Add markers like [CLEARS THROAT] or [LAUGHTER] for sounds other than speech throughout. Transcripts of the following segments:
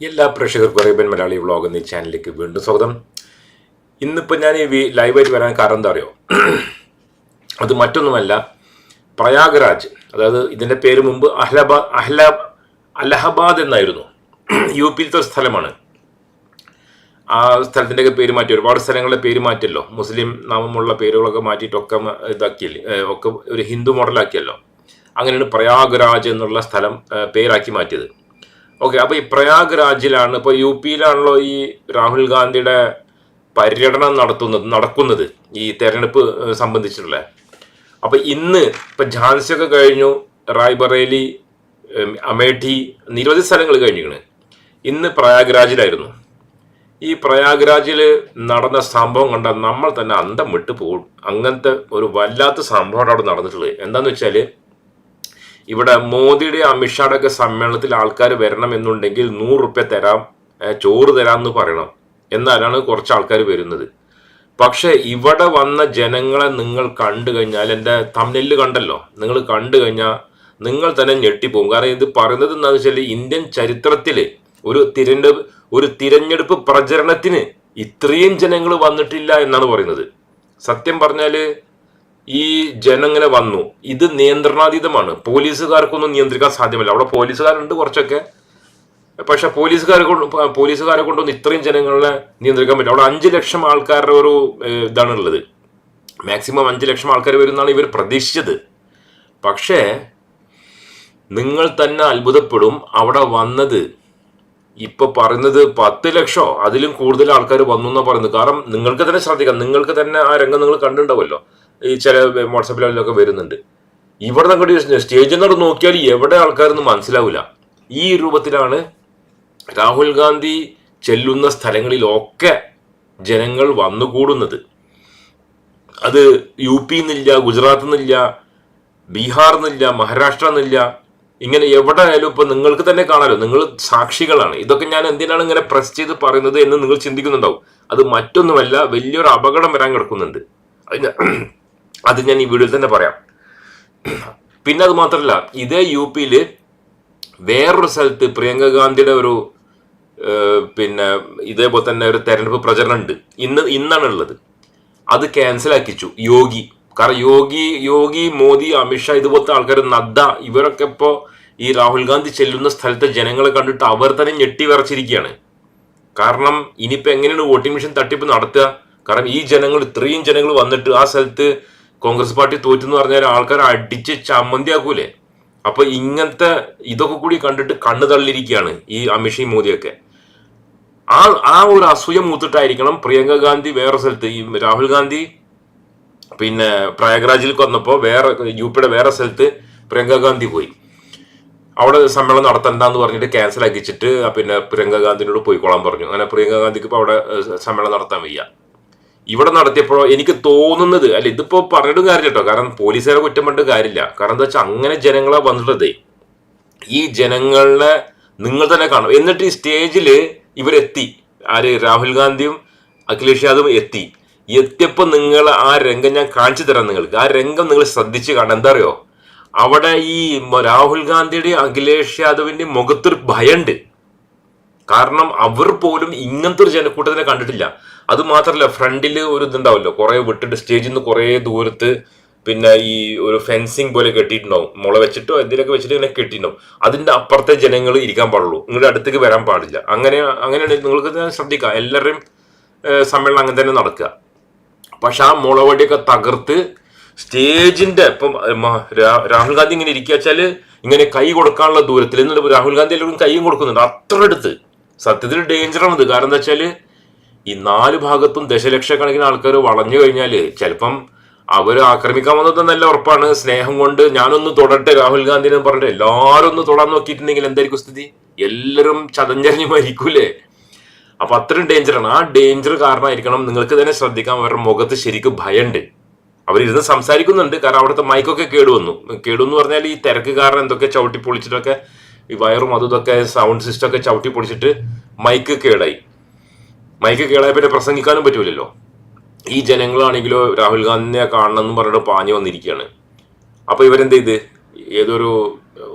എല്ലാ പ്രേക്ഷകർക്കും Arabian Malayali vlog എന്നീ ചാനലിലേക്ക് വീണ്ടും സ്വാഗതം. ഇന്നിപ്പോൾ ഞാൻ ഈ ലൈവായിട്ട് വരാൻ കാരണം എന്താ അറിയോ? [CLEARS THROAT] അത് മറ്റൊന്നുമല്ല പ്രയാഗ്രാജ് അതായത് ഇതിന്റെ പേര് മുമ്പ് അഹ്ലബാ അഹ്ല അലഹബാദ് എന്നായിരുന്നു. [CLEARS THROAT] യു പിയിലത്തെ സ്ഥലമാണ്. ആ സ്ഥലത്തിന്റെയൊക്കെ പേര് മാറ്റി ഒരുപാട് സ്ഥലങ്ങളുടെ പേര് മാറ്റിയല്ലോ. മുസ്ലിം നാമമുള്ള പേരുകളൊക്കെ മാറ്റിയിട്ടൊക്കെ ഇതാക്കിയല്ലേ? ഒക്കെ ഒരു ഹിന്ദു മോഡലാക്കിയല്ലോ. അങ്ങനെയാണ് പ്രയാഗ്രാജ് എന്നുള്ള സ്ഥലം പേരാക്കി മാറ്റിയത്. ഓക്കെ അപ്പൊ ഈ പ്രയാഗ് രാജിലാണ് ഇപ്പൊ യു പിയിലാണല്ലോ ഈ രാഹുൽ ഗാന്ധിയുടെ പര്യടനം നടത്തുന്നത് നടക്കുന്നത് ഈ തെരഞ്ഞെടുപ്പ് സംബന്ധിച്ചിട്ടുള്ള. അപ്പൊ ഇന്ന് ഇപ്പൊ ഝാൻസി ഒക്കെ കഴിഞ്ഞു റായ്ബറേലി അമേഠി നിരവധി സ്ഥലങ്ങൾ കഴിഞ്ഞിരിക്കണ്. ഇന്ന് പ്രയാഗ്രാജിലായിരുന്നു ഈ പ്രയാഗ്രാജിൽ നടന്ന സംഭവം കണ്ടാൽ നമ്മൾ തന്നെ അന്തം വിട്ടു പോകും. അങ്ങനത്തെ ഒരു വല്ലാത്ത സംഭവമാണ് അവിടെ നടന്നിട്ടുള്ളത്. എന്താണെന്ന് വെച്ചാൽ ഇവിടെ മോദിയുടെ അമിത്ഷായുടെ ഒക്കെ സമ്മേളനത്തിൽ ആൾക്കാർ വരണം എന്നുണ്ടെങ്കിൽ നൂറ് റുപ്യ തരാം ചോറ് തരാം എന്ന് പറയണം. എന്നാലാണ് കുറച്ച് ആൾക്കാർ വരുന്നത്. പക്ഷേ ഇവിടെ വന്ന ജനങ്ങളെ നിങ്ങൾ കണ്ടു കഴിഞ്ഞാൽ എന്റെ തമിഴിൽ കണ്ടല്ലോ നിങ്ങൾ കണ്ടു കഴിഞ്ഞാൽ നിങ്ങൾ തന്നെ ഞെട്ടിപ്പോകും. കാരണം ഇത് പറയുന്നത് എന്താണെന്ന് വെച്ചാൽ ഇന്ത്യൻ ചരിത്രത്തിൽ ഒരു തിരഞ്ഞെടുപ്പ് ഒരു തിരഞ്ഞെടുപ്പ് പ്രചരണത്തിന് ഇത്രയും ജനങ്ങൾ വന്നിട്ടില്ല എന്നാണ് പറയുന്നത്. സത്യം പറഞ്ഞാൽ ഈ ജനങ്ങനെ വന്നു. ഇത് നിയന്ത്രണാതീതമാണ്. പോലീസുകാർക്കൊന്നും നിയന്ത്രിക്കാൻ സാധ്യമല്ല. അവിടെ പോലീസുകാരുണ്ട് കുറച്ചൊക്കെ. പക്ഷെ പോലീസുകാരെ കൊണ്ട് പോലീസുകാരെ കൊണ്ടൊന്നും ഇത്രയും ജനങ്ങളെ നിയന്ത്രിക്കാൻ പറ്റും അവിടെ അഞ്ച് ലക്ഷം ആൾക്കാരുടെ ഒരു ഇതാണ് ഉള്ളത് മാക്സിമം അഞ്ച് ലക്ഷം ആൾക്കാർ വരുന്നാണ് ഇവർ പ്രതീക്ഷിച്ചത്. പക്ഷേ നിങ്ങൾ തന്നെ അത്ഭുതപ്പെടും. അവിടെ വന്നത് ഇപ്പൊ പറയുന്നത് പത്ത് ലക്ഷോ അതിലും കൂടുതൽ ആൾക്കാർ വന്നു എന്നാ പറയുന്നത്. കാരണം നിങ്ങൾക്ക് തന്നെ ശ്രദ്ധിക്കാം. നിങ്ങൾക്ക് തന്നെ ആ രംഗം നിങ്ങൾ കണ്ടിട്ടുണ്ടാവുമല്ലോ. ഈ ചില വാട്സാപ്പിലൊക്കെ വരുന്നുണ്ട്. ഇവിടെ അങ്ങോട്ട് സ്റ്റേജിൽ നിന്നോട് നോക്കിയാൽ എവിടെ ആൾക്കാരൊന്നും മനസ്സിലാവില്ല ഈ രൂപത്തിലാണ് രാഹുൽ ഗാന്ധി ചെല്ലുന്ന സ്ഥലങ്ങളിലൊക്കെ ജനങ്ങൾ വന്നുകൂടുന്നത്. അത് യു പി എന്നില്ല ഗുജറാത്ത് എന്നില്ല ബീഹാർ എന്നില്ല മഹാരാഷ്ട്ര എന്നില്ല ഇങ്ങനെ എവിടെ ആയാലും ഇപ്പൊ നിങ്ങൾക്ക് തന്നെ കാണാലോ. നിങ്ങൾ സാക്ഷികളാണ്. ഇതൊക്കെ ഞാൻ എന്തിനാണ് ഇങ്ങനെ പ്രസ് ചെയ്ത് പറയുന്നത് എന്ന് നിങ്ങൾ ചിന്തിക്കുന്നുണ്ടാവും. അത് മറ്റൊന്നുമല്ല വലിയൊരു അപകടം വരാൻ കിടക്കുന്നുണ്ട്. അത് ഞാൻ- ഈ വീഡിയോയിൽ തന്നെ പറയാം. പിന്നെ അത് മാത്രമല്ല ഇതേ യു പിയിൽ വേറൊരു സ്ഥലത്ത് പ്രിയങ്ക ഗാന്ധിയുടെ ഒരു പിന്നെ ഇതേപോലെ തന്നെ ഒരു തെരഞ്ഞെടുപ്പ് പ്രചരണം ഉണ്ട് ഇന്ന് ഇന്നാണ് ഉള്ളത് അത് ക്യാൻസൽ ആക്കിച്ചു യോഗി. കാരണം യോഗി യോഗി മോദി അമിത്ഷാ ഇതുപോലത്തെ ആൾക്കാർ നദ്ദ ഇവരൊക്കെ ഇപ്പോൾ ഈ രാഹുൽ ഗാന്ധി ചെല്ലുന്ന സ്ഥലത്തെ ജനങ്ങളെ കണ്ടിട്ട് അവർ തന്നെ ഞെട്ടി വിറച്ചിരിക്കുകയാണ്. കാരണം ഇനിയിപ്പോൾ എങ്ങനെയാണ് വോട്ടിംഗ് മെഷീൻ തട്ടിപ്പ് നടത്തുക? കാരണം ഈ ജനങ്ങൾ ഇത്രയും ജനങ്ങൾ വന്നിട്ട് ആ സ്ഥലത്ത് കോൺഗ്രസ് പാർട്ടി തോറ്റെന്ന് പറഞ്ഞാൽ ആൾക്കാർ അടിച്ച് ചമ്മന്തിയാക്കൂലേ? അപ്പൊ ഇങ്ങനത്തെ ഇതൊക്കെ കൂടി കണ്ടിട്ട് കണ്ണു തള്ളിയിരിക്കുകയാണ് ഈ അമിത്ഷയും മോദിയൊക്കെ. ആ ആ ഒരു അസൂയ മൂത്തിട്ടായിരിക്കണം പ്രിയങ്ക ഗാന്ധി വേറെ സ്ഥലത്ത്. ഈ രാഹുൽ ഗാന്ധി പിന്നെ പ്രയാഗ്രാജിൽ വന്നപ്പോൾ വേറെ യു പിയുടെ വേറെ സ്ഥലത്ത് പ്രിയങ്ക ഗാന്ധി പോയി. അവിടെ സമ്മേളനം നടത്തണ്ടെന്ന് പറഞ്ഞിട്ട് ക്യാൻസൽ ആക്കിച്ചിട്ട് പിന്നെ പ്രിയങ്ക ഗാന്ധിനോട് പോയിക്കോളാൻ പറഞ്ഞു. അങ്ങനെ പ്രിയങ്ക ഗാന്ധിക്ക് ഇപ്പോൾ അവിടെ സമ്മേളനം നടത്താൻ വയ്യ. ഇവിടെ നടത്തിയപ്പോഴോ എനിക്ക് തോന്നുന്നത് അല്ല ഇതിപ്പോ പറഞ്ഞിട്ടും കാര്യമില്ല കേട്ടോ കാരണം പോലീസുകാരെ കുറ്റം പറഞ്ഞിട്ട് കാര്യമില്ല. കാരണം എന്താ വെച്ചാൽ അങ്ങനെ ജനങ്ങളെ വന്നിട്ടതേ ഈ ജനങ്ങളെ നിങ്ങൾ തന്നെ കാണും. എന്നിട്ട് ഈ സ്റ്റേജിൽ ഇവരെത്തി. ആര്? രാഹുൽ ഗാന്ധിയും അഖിലേഷ് യാദവും എത്തി. എത്തിയപ്പോൾ നിങ്ങൾ ആ രംഗം ഞാൻ കാണിച്ചു തരാം നിങ്ങൾക്ക്. ആ രംഗം നിങ്ങൾ ശ്രദ്ധിച്ച് കാണാം എന്താ അറിയോ? അവിടെ ഈ രാഹുൽ ഗാന്ധിയുടെയും അഖിലേഷ് യാദവിന്റെയും മുഖത്തൊരു ഭയമുണ്ട് കാരണം അവർ പോലും ഇങ്ങനത്തെ ഒരു ജനക്കൂട്ടത്തിനെ കണ്ടിട്ടില്ല. അത് മാത്രമല്ല ഫ്രണ്ടിൽ ഒരു ഇതുണ്ടാവല്ലോ കുറെ വിട്ടിട്ട് സ്റ്റേജിൽ നിന്ന് കുറെ ദൂരത്ത് പിന്നെ ഈ ഒരു ഫെൻസിങ് പോലെ കെട്ടിയിട്ടുണ്ടാവും. മുള വെച്ചിട്ടോ എന്തിനൊക്കെ വെച്ചിട്ട് ഇങ്ങനെ കെട്ടിയിട്ടുണ്ടാവും. അതിന്റെ അപ്പുറത്തെ ജനങ്ങൾ ഇരിക്കാൻ പാടുള്ളൂ. നിങ്ങളുടെ അടുത്തേക്ക് വരാൻ പാടില്ല. അങ്ങനെ അങ്ങനെയാണ് നിങ്ങൾക്ക് ഇത് ശ്രദ്ധിക്കാം. എല്ലാവരുടെയും സമ്മേളനം അങ്ങനെ തന്നെ നടക്കുക. പക്ഷെ ആ മുളവടിയൊക്കെ തകർത്ത് സ്റ്റേജിന്റെ ഇപ്പം രാഹുൽ ഗാന്ധി ഇങ്ങനെ ഇരിക്കുക വെച്ചാൽ ഇങ്ങനെ കൈ കൊടുക്കാനുള്ള ദൂരത്തിൽ എന്നിട്ട് രാഹുൽ ഗാന്ധി എല്ലാവരും കൈയും കൊടുക്കുന്നുണ്ട്. അത്ര അടുത്ത്. സത്യത്തിൽ ഡേഞ്ചറാണിത് കാരണം എന്താ വെച്ചാൽ ഈ നാല് ഭാഗത്തും ദശലക്ഷക്കണക്കിന് ആൾക്കാർ വളഞ്ഞു കഴിഞ്ഞാൽ ചിലപ്പം അവർ ആക്രമിക്കാൻ വന്നത് നല്ല ഉറപ്പാണ്. സ്നേഹം കൊണ്ട് ഞാനൊന്ന് തൊടട്ടെ രാഹുൽ ഗാന്ധി എന്ന് പറഞ്ഞിട്ട് എല്ലാവരും ഒന്ന് തൊടാൻ നോക്കിയിട്ടുണ്ടെങ്കിൽ എന്തായിരിക്കും സ്ഥിതി? എല്ലാവരും ചതഞ്ഞറിഞ്ഞ് മരിക്കൂലേ? അപ്പൊ അത്രയും ഡേഞ്ചറാണ് ആ ഡേഞ്ചർ കാരണമായിരിക്കണം നിങ്ങൾക്ക് തന്നെ ശ്രദ്ധിക്കാം. അവരുടെ മുഖത്ത് ശരിക്കും ഭയമുണ്ട് അവരിരുന്ന് സംസാരിക്കുന്നുണ്ട്. കാരണം അവിടുത്തെ മൈക്കൊക്കെ കേടുവന്നു. കേടുവെന്ന് പറഞ്ഞാൽ ഈ തിരക്ക് കാരണം എന്തൊക്കെ ചവിട്ടി പൊളിച്ചിട്ടൊക്കെ ഈ വയറും അതും ഇതൊക്കെ സൗണ്ട് സിസ്റ്റം ഒക്കെ ചവിട്ടി പൊടിച്ചിട്ട് മൈക്ക് കേടായി മൈക്ക് കേടായ പിന്നെ പ്രസംഗിക്കാനും പറ്റൂലല്ലോ. ഈ ജനങ്ങളാണെങ്കിലോ രാഹുൽ ഗാന്ധിനെ കാണണം എന്ന് പറഞ്ഞിട്ട് പാഞ്ഞു വന്നിരിക്കുകയാണ്. അപ്പൊ ഇവരെന്ത് ചെയ്ത്? ഏതൊരു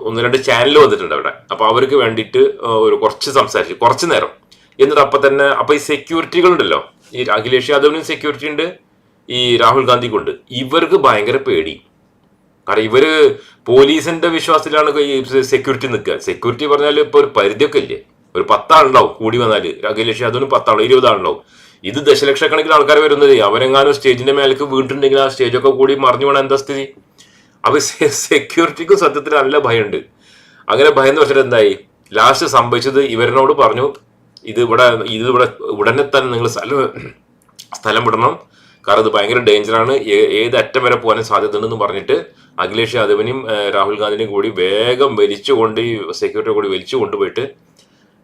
ഒന്ന് രണ്ട് ചാനൽ വന്നിട്ടുണ്ട് അവിടെ. അപ്പൊ അവർക്ക് വേണ്ടിയിട്ട് ഒരു കുറച്ച് സംസാരിച്ചു. കുറച്ച് നേരം. എന്നിട്ട് അപ്പൊ തന്നെ അപ്പൊ ഈ സെക്യൂരിറ്റികൾ ഉണ്ടല്ലോ. ഈ അഖിലേഷ് യാദവിനും സെക്യൂരിറ്റി ഉണ്ട് ഈ രാഹുൽ ഗാന്ധിക്കുണ്ട് ഇവർക്ക് ഭയങ്കര പേടി. കാരണം ഇവർ പോലീസിന്റെ വിശ്വാസത്തിലാണ് ഈ സെക്യൂരിറ്റി നിൽക്കുക. സെക്യൂരിറ്റി പറഞ്ഞാൽ ഇപ്പൊ ഒരു പരിധിയൊക്കെ ഇല്ലേ? ഒരു പത്താളുണ്ടാവും കൂടി വന്നാൽ അഖിലേഷ് യാദവിന് പത്താളോ ഇരുപത് ആളുണ്ടാവും ഇത് ദശലക്ഷക്കണക്കിന് ആൾക്കാർ വരുന്നത്. അവരെങ്ങാനും സ്റ്റേജിന്റെ മേലേക്ക് വീണിട്ടുണ്ടെങ്കിൽ ആ സ്റ്റേജൊക്കെ കൂടി മറിഞ്ഞു വേണം എന്താ സ്ഥിതി? അപ്പൊ സെക്യൂരിറ്റിക്കും സത്യത്തിൽ നല്ല ഭയമുണ്ട്. അങ്ങനെ ഭയം എന്ന് വെച്ചിട്ട് എന്തായി? ലാസ്റ്റ് സംഭവിച്ചത് ഇവരിനോട് പറഞ്ഞു ഇത് ഇവിടെ ഇത് ഇവിടെ ഉടനെ തന്നെ നിങ്ങൾ സ്ഥലം സ്ഥലം വിടണം. കാരണം ഇത് ഭയങ്കര ഡേഞ്ചറാണ് ഏത് അറ്റം വരെ പോകാൻ സാധ്യതയുണ്ടെന്ന് പറഞ്ഞിട്ട് അഖിലേഷ് യാദവിനെയും രാഹുൽ ഗാന്ധിനെയും കൂടി വേഗം വലിച്ചുകൊണ്ട് ഈ സെക്യൂരിറ്റി കൂടി വലിച്ചു കൊണ്ടുപോയിട്ട്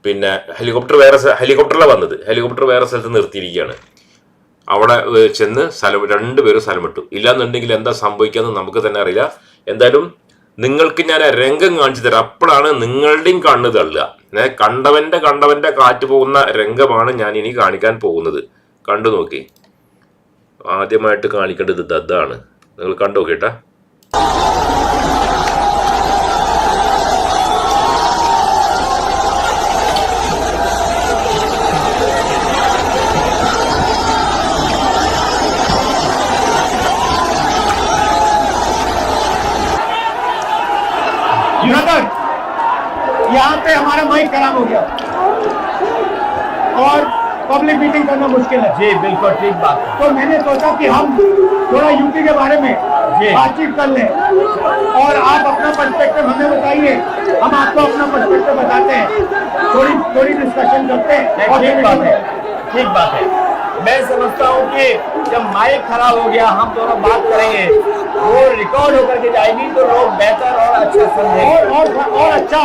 പിന്നെ ഹെലികോപ്റ്റർ വേറെ ഹെലികോപ്റ്ററിലാണ് വന്നത്. ഹെലികോപ്റ്റർ വേറെ സ്ഥലത്ത് നിർത്തിയിരിക്കുകയാണ്. അവിടെ ചെന്ന് സ്ഥലം രണ്ടുപേരും സ്ഥലം വിട്ടു ഇല്ലാന്നുണ്ടെങ്കിൽ എന്താ സംഭവിക്കാന്ന് നമുക്ക് തന്നെ അറിയില്ല. എന്തായാലും നിങ്ങൾക്ക് ഞാൻ രംഗം കാണിച്ചു തരാം. അപ്പോഴാണ് നിങ്ങളുടെയും കണ്ണ് തള്ളുക. കണ്ടവന്റെ കണ്ടവന്റെ കാറ്റ് പോകുന്ന രംഗമാണ് ഞാൻ ഇനി കാണിക്കാൻ പോകുന്നത്. കണ്ടു നോക്കി. ആദ്യമായിട്ട് കാണിക്കേണ്ടത് ദദ്ദാണ് നിങ്ങൾ കണ്ടു നോക്കിട്ടാ ब्रदर यहाँ पे हमारा माइक खराब हो गया और पब्लिक मीटिंग करना मुश्किल है जी बिल्कुल ठीक बात तो मैंने सोचा कि हम थोड़ा यूपी के बारे में। बातचीत कर लें। और आप अपना पर्सपेक्टिव हमें बताइए। हम आपको अपना पर्सपेक्टिव बताते हैं। थोड़ी थोड़ी डिस्कशन करते हैं। और ठीक बात है। ठीक बात है। मैं समझता हूँ कि जब माइक खराब हो गया हम दोनों बात करेंगे। वो रिकॉर्ड होकर के जाएगी तो लोग बेहतर और अच्छा समझेंगे। और और और अच्छा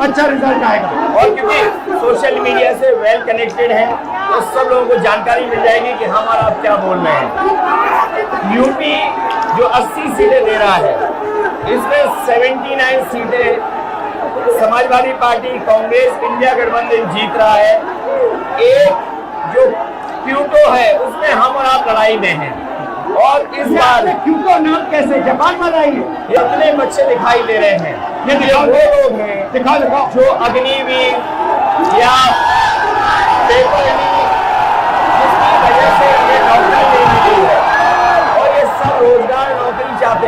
अच्छा रिज़ल्ट आएगा। और क्योंकि सोशल मीडिया से वेल कनेक्टेड है तो सब लोगों को जानकारी मिल जाएगी कि हम और आप क्या बोल रहे हैं। 180 सीटें दे रहा है। इसमें 79 सीटें समाजवादी पार्टी कांग्रेस इंडिया गठबंधन जीत रहा है। एक जो क्यूटो है उसमें हम और आप लड़ाई में हैं। और इस बार क्यूटो नाम कैसे जापान बनाई है? इतने बच्चे दिखाई दे रहे हैं। ये दिखाओ वो लोग हैं दिखा दिखाओ। जो अग्निवीर या पेपर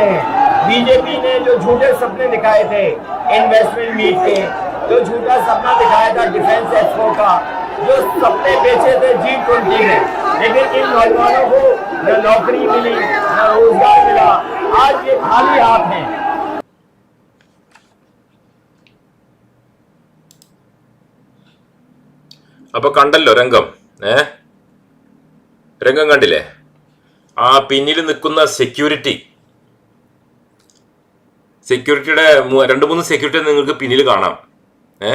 नौकरी चाहते हैं बीजेपी ने जो झूठे सपने दिखाए थे इन्वेस्टमेंट मीट के जो झूठा सपना दिखाया था डिफेंस एक्सपो का जो सपने बेचे थे जी ट्वेंटी में लेकिन इन नौजवानों को न नौकरी मिली न रोजगार मिला आज ये खाली हाथ हैं അപ്പൊ കണ്ടല്ലോ രംഗം ഏ രംഗം കണ്ടില്ലേ ആ പിന്നിൽ നിൽക്കുന്ന സെക്യൂരിറ്റി സെക്യൂരിറ്റിയുടെ രണ്ട് മൂന്ന് സെക്യൂരിറ്റി നിങ്ങൾക്ക് പിന്നിൽ കാണാം. ഏ?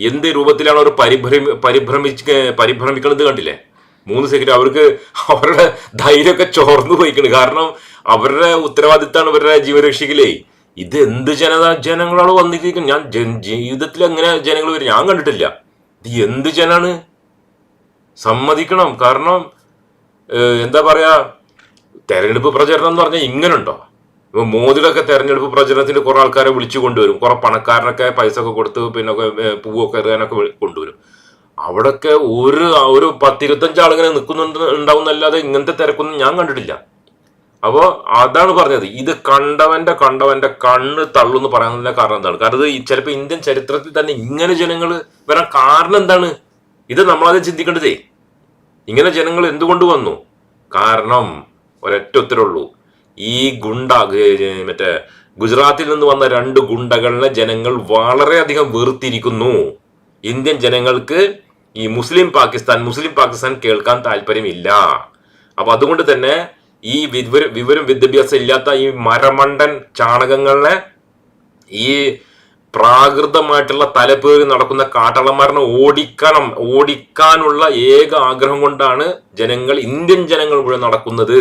എന്ത് രൂപത്തിലാണ് അവർ പരിഭ്രമി പരിഭ്രമിച്ച് പരിഭ്രമിക്കുന്നത് കണ്ടില്ലേ? മൂന്ന് സെക്യൂരിറ്റി അവർക്ക് അവരുടെ ധൈര്യമൊക്കെ ചോർന്നു പോയിക്കണ്. കാരണം അവരുടെ ഉത്തരവാദിത്തമാണ് ഇവരുടെ ജീവരക്ഷയിലേ ഇത് എന്ത് ജനത ജനങ്ങളാണ് വന്നിരിക്കുന്നത്? ഞാൻ ജീവിതത്തിൽ എങ്ങനെ ജനങ്ങൾ വരും? ഞാൻ കണ്ടിട്ടില്ല. ഇത് എന്ത് ജനാണ്? സമ്മതിക്കണം. കാരണം എന്താ പറയാ തെരഞ്ഞെടുപ്പ് പ്രചരണം എന്ന് പറഞ്ഞാൽ ഇങ്ങനുണ്ടോ? ഇപ്പൊ മോദിയുടെ തെരഞ്ഞെടുപ്പ് പ്രചരണത്തിന് കുറെ ആൾക്കാരെ വിളിച്ചു കൊണ്ടുവരും. കുറെ പണക്കാരനൊക്കെ പൈസ ഒക്കെ കൊടുത്ത് പിന്നെ പൂവൊക്കെ എറിയാനൊക്കെ കൊണ്ടുവരും. അവിടൊക്കെ ഒരു ഒരു പത്തിരുപത്തഞ്ച് ആളുകളെ നിൽക്കുന്നുണ്ട് ഉണ്ടാവുന്നല്ലാതെ ഇങ്ങനത്തെ തിരക്കൊന്നും ഞാൻ കണ്ടിട്ടില്ല. അപ്പോൾ അതാണ് പറഞ്ഞത്. ഇത് കണ്ടവന്റെ കണ്ടവന്റെ കണ്ണ് തള്ളുന്ന് പറയാനുള്ള കാരണം എന്താണ്? കാരണം ഇത് ചിലപ്പോൾ ഇന്ത്യൻ ചരിത്രത്തിൽ തന്നെ ഇങ്ങനെ ജനങ്ങൾ വരാൻ കാരണം എന്താണ്? ഇത് നമ്മളത് ചിന്തിക്കേണ്ടതേ. ഇങ്ങനെ ജനങ്ങൾ എന്തുകൊണ്ട് വന്നു? കാരണം ഒരൊറ്റ ഉത്തരവുള്ളൂ ഈ ഗുണ്ട മറ്റേ ഗുജറാത്തിൽ നിന്ന് വന്ന രണ്ട് ഗുണ്ടകളിലെ ജനങ്ങൾ വളരെയധികം വെറുത്തിരിക്കുന്നു. ഇന്ത്യൻ ജനങ്ങൾക്ക് ഈ മുസ്ലിം പാകിസ്ഥാൻ മുസ്ലിം പാകിസ്ഥാൻ കേൾക്കാൻ താല്പര്യമില്ല. അപ്പൊ അതുകൊണ്ട് തന്നെ ഈ വിവര വിവരം വിദ്യാഭ്യാസം ഇല്ലാത്ത ഈ മരമണ്ടൻ ചാണകങ്ങളെ ഈ പ്രാകൃതമായിട്ടുള്ള തലപ്പേറി നടക്കുന്ന കാട്ടളന്മാരനെ ഓടിക്കണം ഓടിക്കാനുള്ള ഏക ആഗ്രഹം കൊണ്ടാണ് ജനങ്ങൾ ഇന്ത്യൻ ജനങ്ങൾ മുഴുവൻ നടക്കുന്നത്.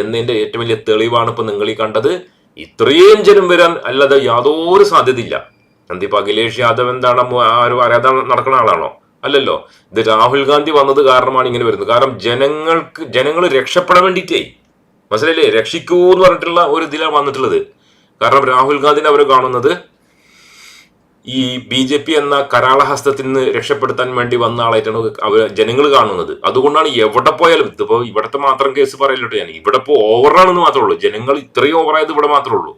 എന്നതിന്റെ ഏറ്റവും വലിയ തെളിവാണ് ഇപ്പൊ നിങ്ങൾ ഈ കണ്ടത്. ഇത്രയും ജനം വരാൻ അല്ലാതെ യാതൊരു സാധ്യതയില്ല. എന്തിപ്പോ അഖിലേഷ് യാദവ് എന്താണ് ആരും അറിയാതെ നടക്കുന്ന ആളാണോ? അല്ലല്ലോ. ഇത് രാഹുൽ ഗാന്ധി വന്നത് കാരണമാണ് ഇങ്ങനെ വരുന്നത്. കാരണം ജനങ്ങൾക്ക് ജനങ്ങൾ രക്ഷപ്പെടാൻ വേണ്ടിയിട്ടേ. മനസ്സിലല്ലേ രക്ഷിക്കൂ എന്ന് പറഞ്ഞിട്ടുള്ള ഒരു ഇതിലാണ് വന്നിട്ടുള്ളത്. കാരണം രാഹുൽ ഗാന്ധിനെ അവർ കാണുന്നത്. ഈ ബി ജെ പി എന്ന കരാളഹസ്തത്തിൽ നിന്ന് രക്ഷപ്പെടുത്താൻ വേണ്ടി വന്ന ആളായിട്ടാണ് അവർ ജനങ്ങൾ കാണുന്നത്. അതുകൊണ്ടാണ് എവിടെ പോയാലും ഇതിപ്പോ ഇവിടത്തെ മാത്രം കേസ് പറയല്ലോട്ടോ ഞാൻ ഇവിടെ ഇപ്പോൾ ഓവറാണെന്ന് മാത്രമേ ഉള്ളൂ. ജനങ്ങൾ ഇത്രയും ഓവറായത് ഇവിടെ മാത്രമേ ഉള്ളൂ.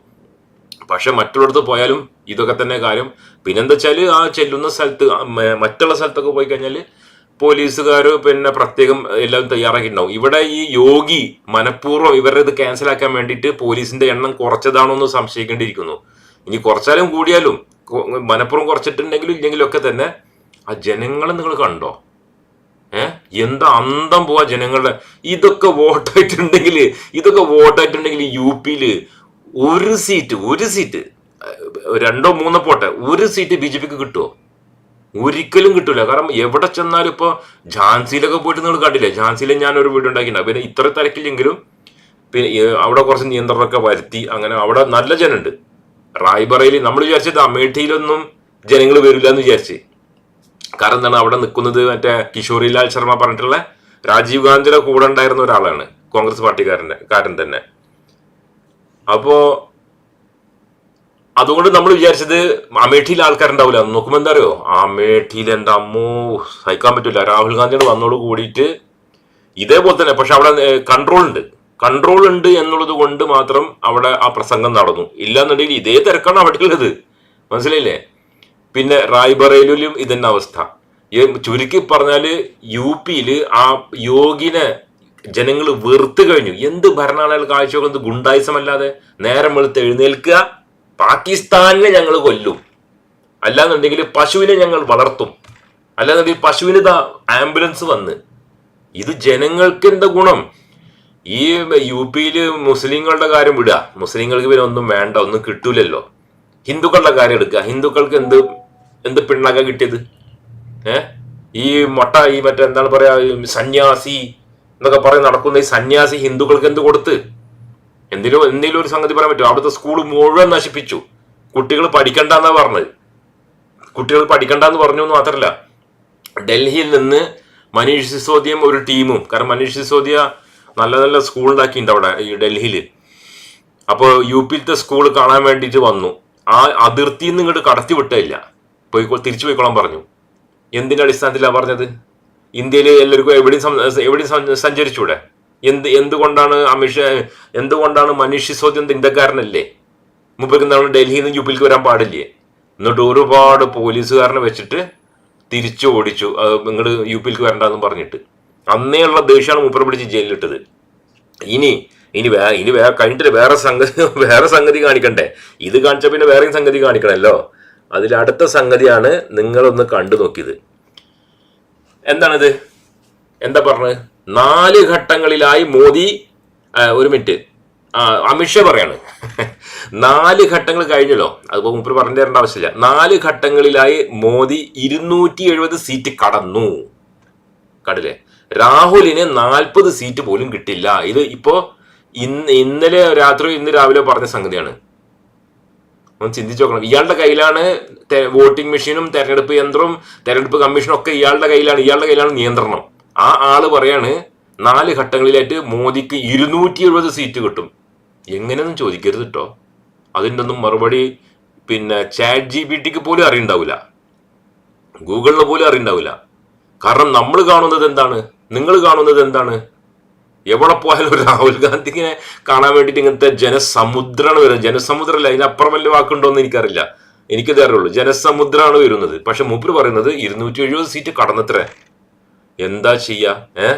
പക്ഷെ മറ്റുള്ളിടത്ത് പോയാലും ഇതൊക്കെ തന്നെ കാര്യം. പിന്നെന്താ വെച്ചാൽ ആ ചെല്ലുന്ന സ്ഥലത്ത് മറ്റുള്ള സ്ഥലത്തൊക്കെ പോയി കഴിഞ്ഞാൽ പോലീസുകാർ പിന്നെ പ്രത്യേകം എല്ലാം തയ്യാറാക്കിയിട്ടുണ്ടാവും. ഇവിടെ ഈ യോഗി മനഃപൂർവം ഇവരുടെ ഇത് ക്യാൻസലാക്കാൻ വേണ്ടിയിട്ട് പോലീസിന്റെ എണ്ണം കുറച്ചതാണോ എന്ന് സംശയിക്കേണ്ടിയിരിക്കുന്നു. ഇനി കുറച്ചാലും കൂടിയാലും മനഃപൂർവം കുറച്ചിട്ടുണ്ടെങ്കിലും ഇല്ലെങ്കിലും ഒക്കെ തന്നെ ആ ജനങ്ങളെ നിങ്ങൾ കണ്ടോ? ഏ? എന്താ അന്തം പോവാ ജനങ്ങളുടെ ഇതൊക്കെ വോട്ടായിട്ടുണ്ടെങ്കിൽ ഇതൊക്കെ വോട്ടായിട്ടുണ്ടെങ്കിൽ യു പിയിൽ ഒരു സീറ്റ് ഒരു സീറ്റ് രണ്ടോ മൂന്നോ പോട്ടെ ഒരു സീറ്റ് ബി ജെ പിക്ക് കിട്ടുമോ ഒരിക്കലും കിട്ടൂല. കാരണം എവിടെ ചെന്നാലും ഇപ്പോൾ ഝാൻസിയിലൊക്കെ പോയിട്ട് നിങ്ങൾ കണ്ടില്ല? ഝാൻസിയിൽ ഞാൻ ഒരു വീട് ഉണ്ടാക്കിയിട്ടുണ്ട്. പിന്നെ ഇത്ര തിരക്കില്ലെങ്കിലും പിന്നെ അവിടെ കുറച്ച് നിയന്ത്രണമൊക്കെ വരുത്തി അങ്ങനെ അവിടെ നല്ല ജനമുണ്ട്. റായ്ബറയിൽ നമ്മൾ വിചാരിച്ചത് അമേഠിയിലൊന്നും ജനങ്ങൾ വരില്ല എന്ന് വിചാരിച്ച്. കാരണം എന്താണ്? അവിടെ നിൽക്കുന്നത് മറ്റേ കിഷോറിലാൽ ശർമ്മ പറഞ്ഞിട്ടുള്ള രാജീവ് ഗാന്ധിയുടെ കൂടെ ഉണ്ടായിരുന്ന ഒരാളാണ് കോൺഗ്രസ് പാർട്ടിക്കാരന്റെ കാരൻ തന്നെ. അപ്പോ അതുകൊണ്ട് നമ്മൾ വിചാരിച്ചത് അമേഠിയിൽ ആൾക്കാരുണ്ടാവില്ല. നോക്കുമ്പോൾ എന്താ അറിയോ? അമേഠിയിൽ എന്റെ അമ്മോ സഹിക്കാൻ പറ്റില്ല രാഹുൽ ഗാന്ധിയുടെ വന്നോട് കൂടിയിട്ട് ഇതേപോലെ തന്നെ. പക്ഷെ അവിടെ കൺട്രോൾ ഉണ്ട്. കൺട്രോൾ ഉണ്ട് എന്നുള്ളത് കൊണ്ട് മാത്രം അവിടെ ആ പ്രസംഗം നടന്നു. ഇല്ലാന്നുണ്ടെങ്കിൽ ഇതേ തിരക്കാണ് അവിടെ ഉള്ളത് മനസ്സിലായില്ലേ? പിന്നെ റായ്ബറേലിലും ഇതന്നെ അവസ്ഥ. ചുരുക്കി പറഞ്ഞാൽ യു പിയിൽ ആ യോഗിനെ ജനങ്ങൾ വെറുത്ത് കഴിഞ്ഞു. എന്ത് ഭരണാളകൾ കാഴ്ചവെക്കുന്നത് ഗുണ്ടായുസമല്ലാതെ നേരം വെളുത്ത് എഴുന്നേൽക്കുക? പാകിസ്ഥാനിനെ ഞങ്ങൾ കൊല്ലും. അല്ലാന്നുണ്ടെങ്കിൽ പശുവിനെ ഞങ്ങൾ വളർത്തും. അല്ലാന്നുണ്ടെങ്കിൽ പശുവിന് ആംബുലൻസ് വന്ന്. ഇത് ജനങ്ങൾക്ക് എന്താ ഗുണം? ഈ യു പിയിൽ മുസ്ലിങ്ങളുടെ കാര്യം വിടുക. മുസ്ലിങ്ങൾക്ക് പിന്നെ ഒന്നും വേണ്ട ഒന്നും കിട്ടൂലല്ലോ. ഹിന്ദുക്കളുടെ കാര്യം എടുക്കുക. ഹിന്ദുക്കൾക്ക് എന്ത് എന്ത് പിണ്ണാക്ക കിട്ടിയത്? ഏ? ഈ മൊട്ട ഈ മറ്റേ എന്താണ് പറയാ സന്യാസി എന്നൊക്കെ പറഞ്ഞ് നടക്കുന്ന ഈ സന്യാസി ഹിന്ദുക്കൾക്ക് എന്ത് കൊടുത്ത്? എന്തെങ്കിലും എന്തെങ്കിലും ഒരു സംഗതി പറയാൻ പറ്റുമോ അവിടുത്തെ സ്കൂൾ മുഴുവൻ നശിപ്പിച്ചു. കുട്ടികൾ പഠിക്കണ്ടെന്നാ പറഞ്ഞത്. കുട്ടികൾ പഠിക്കണ്ടെന്ന് പറഞ്ഞു എന്ന് മാത്രമല്ല ഡൽഹിയിൽ നിന്ന് മനീഷ് സിസോദിയും ഒരു ടീമും. കാരണം മനീഷ് സിസോദിയ നല്ല നല്ല സ്കൂൾ ഉണ്ടാക്കിയിട്ടുണ്ട് അവിടെ ഈ ഡൽഹിയിൽ അപ്പോൾ യു പിയിലത്തെ സ്കൂൾ കാണാൻ വേണ്ടിയിട്ട് വന്നു. ആ അതിർത്തിയിൽ നിന്ന് ഇങ്ങോട്ട് കടത്തി വിട്ടില്ല പോയി തിരിച്ചു പോയിക്കോളാൻ പറഞ്ഞു. എന്തിന്റെ അടിസ്ഥാനത്തിലാണ് പറഞ്ഞത്? ഇന്ത്യയിൽ എല്ലാവർക്കും എവിടെയും എവിടെയും സഞ്ചരിച്ചൂടെ? എന്ത് എന്തുകൊണ്ടാണ് അമിഷ എന്തുകൊണ്ടാണ് മനീഷ് സിസോദിയ ഇന്ത്യക്കാരനല്ലേ? മുമ്പേക്ക് നമ്മൾ ഡൽഹിയിൽ നിന്ന് യു പിയിലേക്ക് വരാൻ പാടില്ലേ? എന്നിട്ട് ഒരുപാട് പോലീസുകാരനെ വെച്ചിട്ട് തിരിച്ചു ഓടിച്ചു. നിങ്ങൾ യു പിയിലേക്ക് വരണ്ടെന്ന് പറഞ്ഞിട്ട്. അന്നേ ഉള്ള ദേഷ്യമാണ് മൂപ്പർ പിടിച്ച് ജയിലിലിട്ടത്. ഇനി ഇനി വേ ഇനി വേ കഴിഞ്ഞിട്ട് വേറെ സംഗതി [LAUGHS] വേറെ സംഗതി കാണിക്കണ്ടേ? ഇത് കാണിച്ച പിന്നെ വേറെയും സംഗതി കാണിക്കണമല്ലോ അതിൽ അടുത്ത സംഗതിയാണ് നിങ്ങളൊന്ന് കണ്ടു നോക്കിയത്. എന്താണിത്? എന്താ പറഞ്ഞത്? നാല് ഘട്ടങ്ങളിലായി മോദി ഒരു മിനിറ്റ്. അമിത്ഷാ പറയാണ്. [LAUGHS] നാല് ഘട്ടങ്ങൾ കഴിഞ്ഞല്ലോ? അതിപ്പോൾ മുപ്പര് പറഞ്ഞു തരേണ്ട ആവശ്യമില്ല. നാല് ഘട്ടങ്ങളിലായി മോദി ഇരുന്നൂറ്റി എഴുപത് സീറ്റ് കടന്നു. കണ്ടില്ലേ? രാഹുലിന് നാൽപ്പത് സീറ്റ് പോലും കിട്ടില്ല. ഇത് ഇപ്പോ ഇന്ന് ഇന്നലെ രാത്രി ഇന്ന് രാവിലെ പറഞ്ഞ സംഗതിയാണ്. ഒന്ന് ചിന്തിച്ചു നോക്കണം. ഇയാളുടെ കയ്യിലാണ് വോട്ടിംഗ് മെഷീനും തെരഞ്ഞെടുപ്പ് യന്ത്രവും തെരഞ്ഞെടുപ്പ് കമ്മീഷനും ഒക്കെ ഇയാളുടെ കയ്യിലാണ് ഇയാളുടെ കയ്യിലാണ് നിയന്ത്രണം. ആ ആൾ പറയാണ് നാല് ഘട്ടങ്ങളിലായിട്ട് മോദിക്ക് ഇരുന്നൂറ്റി എഴുപത് സീറ്റ് കിട്ടും. എങ്ങനെയൊന്നും ചോദിക്കരുത് കേട്ടോ അതിന്റെ ഒന്നും മറുപടി പിന്നെ ചാറ്റ് ജി ബി ടിക്ക് പോലും അറിയണ്ടാവില്ല. ഗൂഗിളിന് പോലും അറിയണ്ടാവില്ല. കാരണം നമ്മൾ കാണുന്നത് എന്താണ്? നിങ്ങൾ കാണുന്നത് എന്താണ്? എവിടെ പോയാലും രാഹുൽ ഗാന്ധിനെ കാണാൻ വേണ്ടിയിട്ട് ഇങ്ങനത്തെ ജനസമുദ്രമാണ് വരുന്നത്. ജനസമുദ്രമല്ല അതിനപ്പുറം വലിയ വാക്കുണ്ടോ എന്ന് എനിക്കറിയില്ല. എനിക്ക് അറിയുള്ളൂ. ജനസമുദ്രമാണ് വരുന്നത്. പക്ഷെ മൂപ്പര് പറയുന്നത് ഇരുന്നൂറ്റി എഴുപത് സീറ്റ് കടന്നത്രേ. എന്താ ചെയ്യാ? ഏ?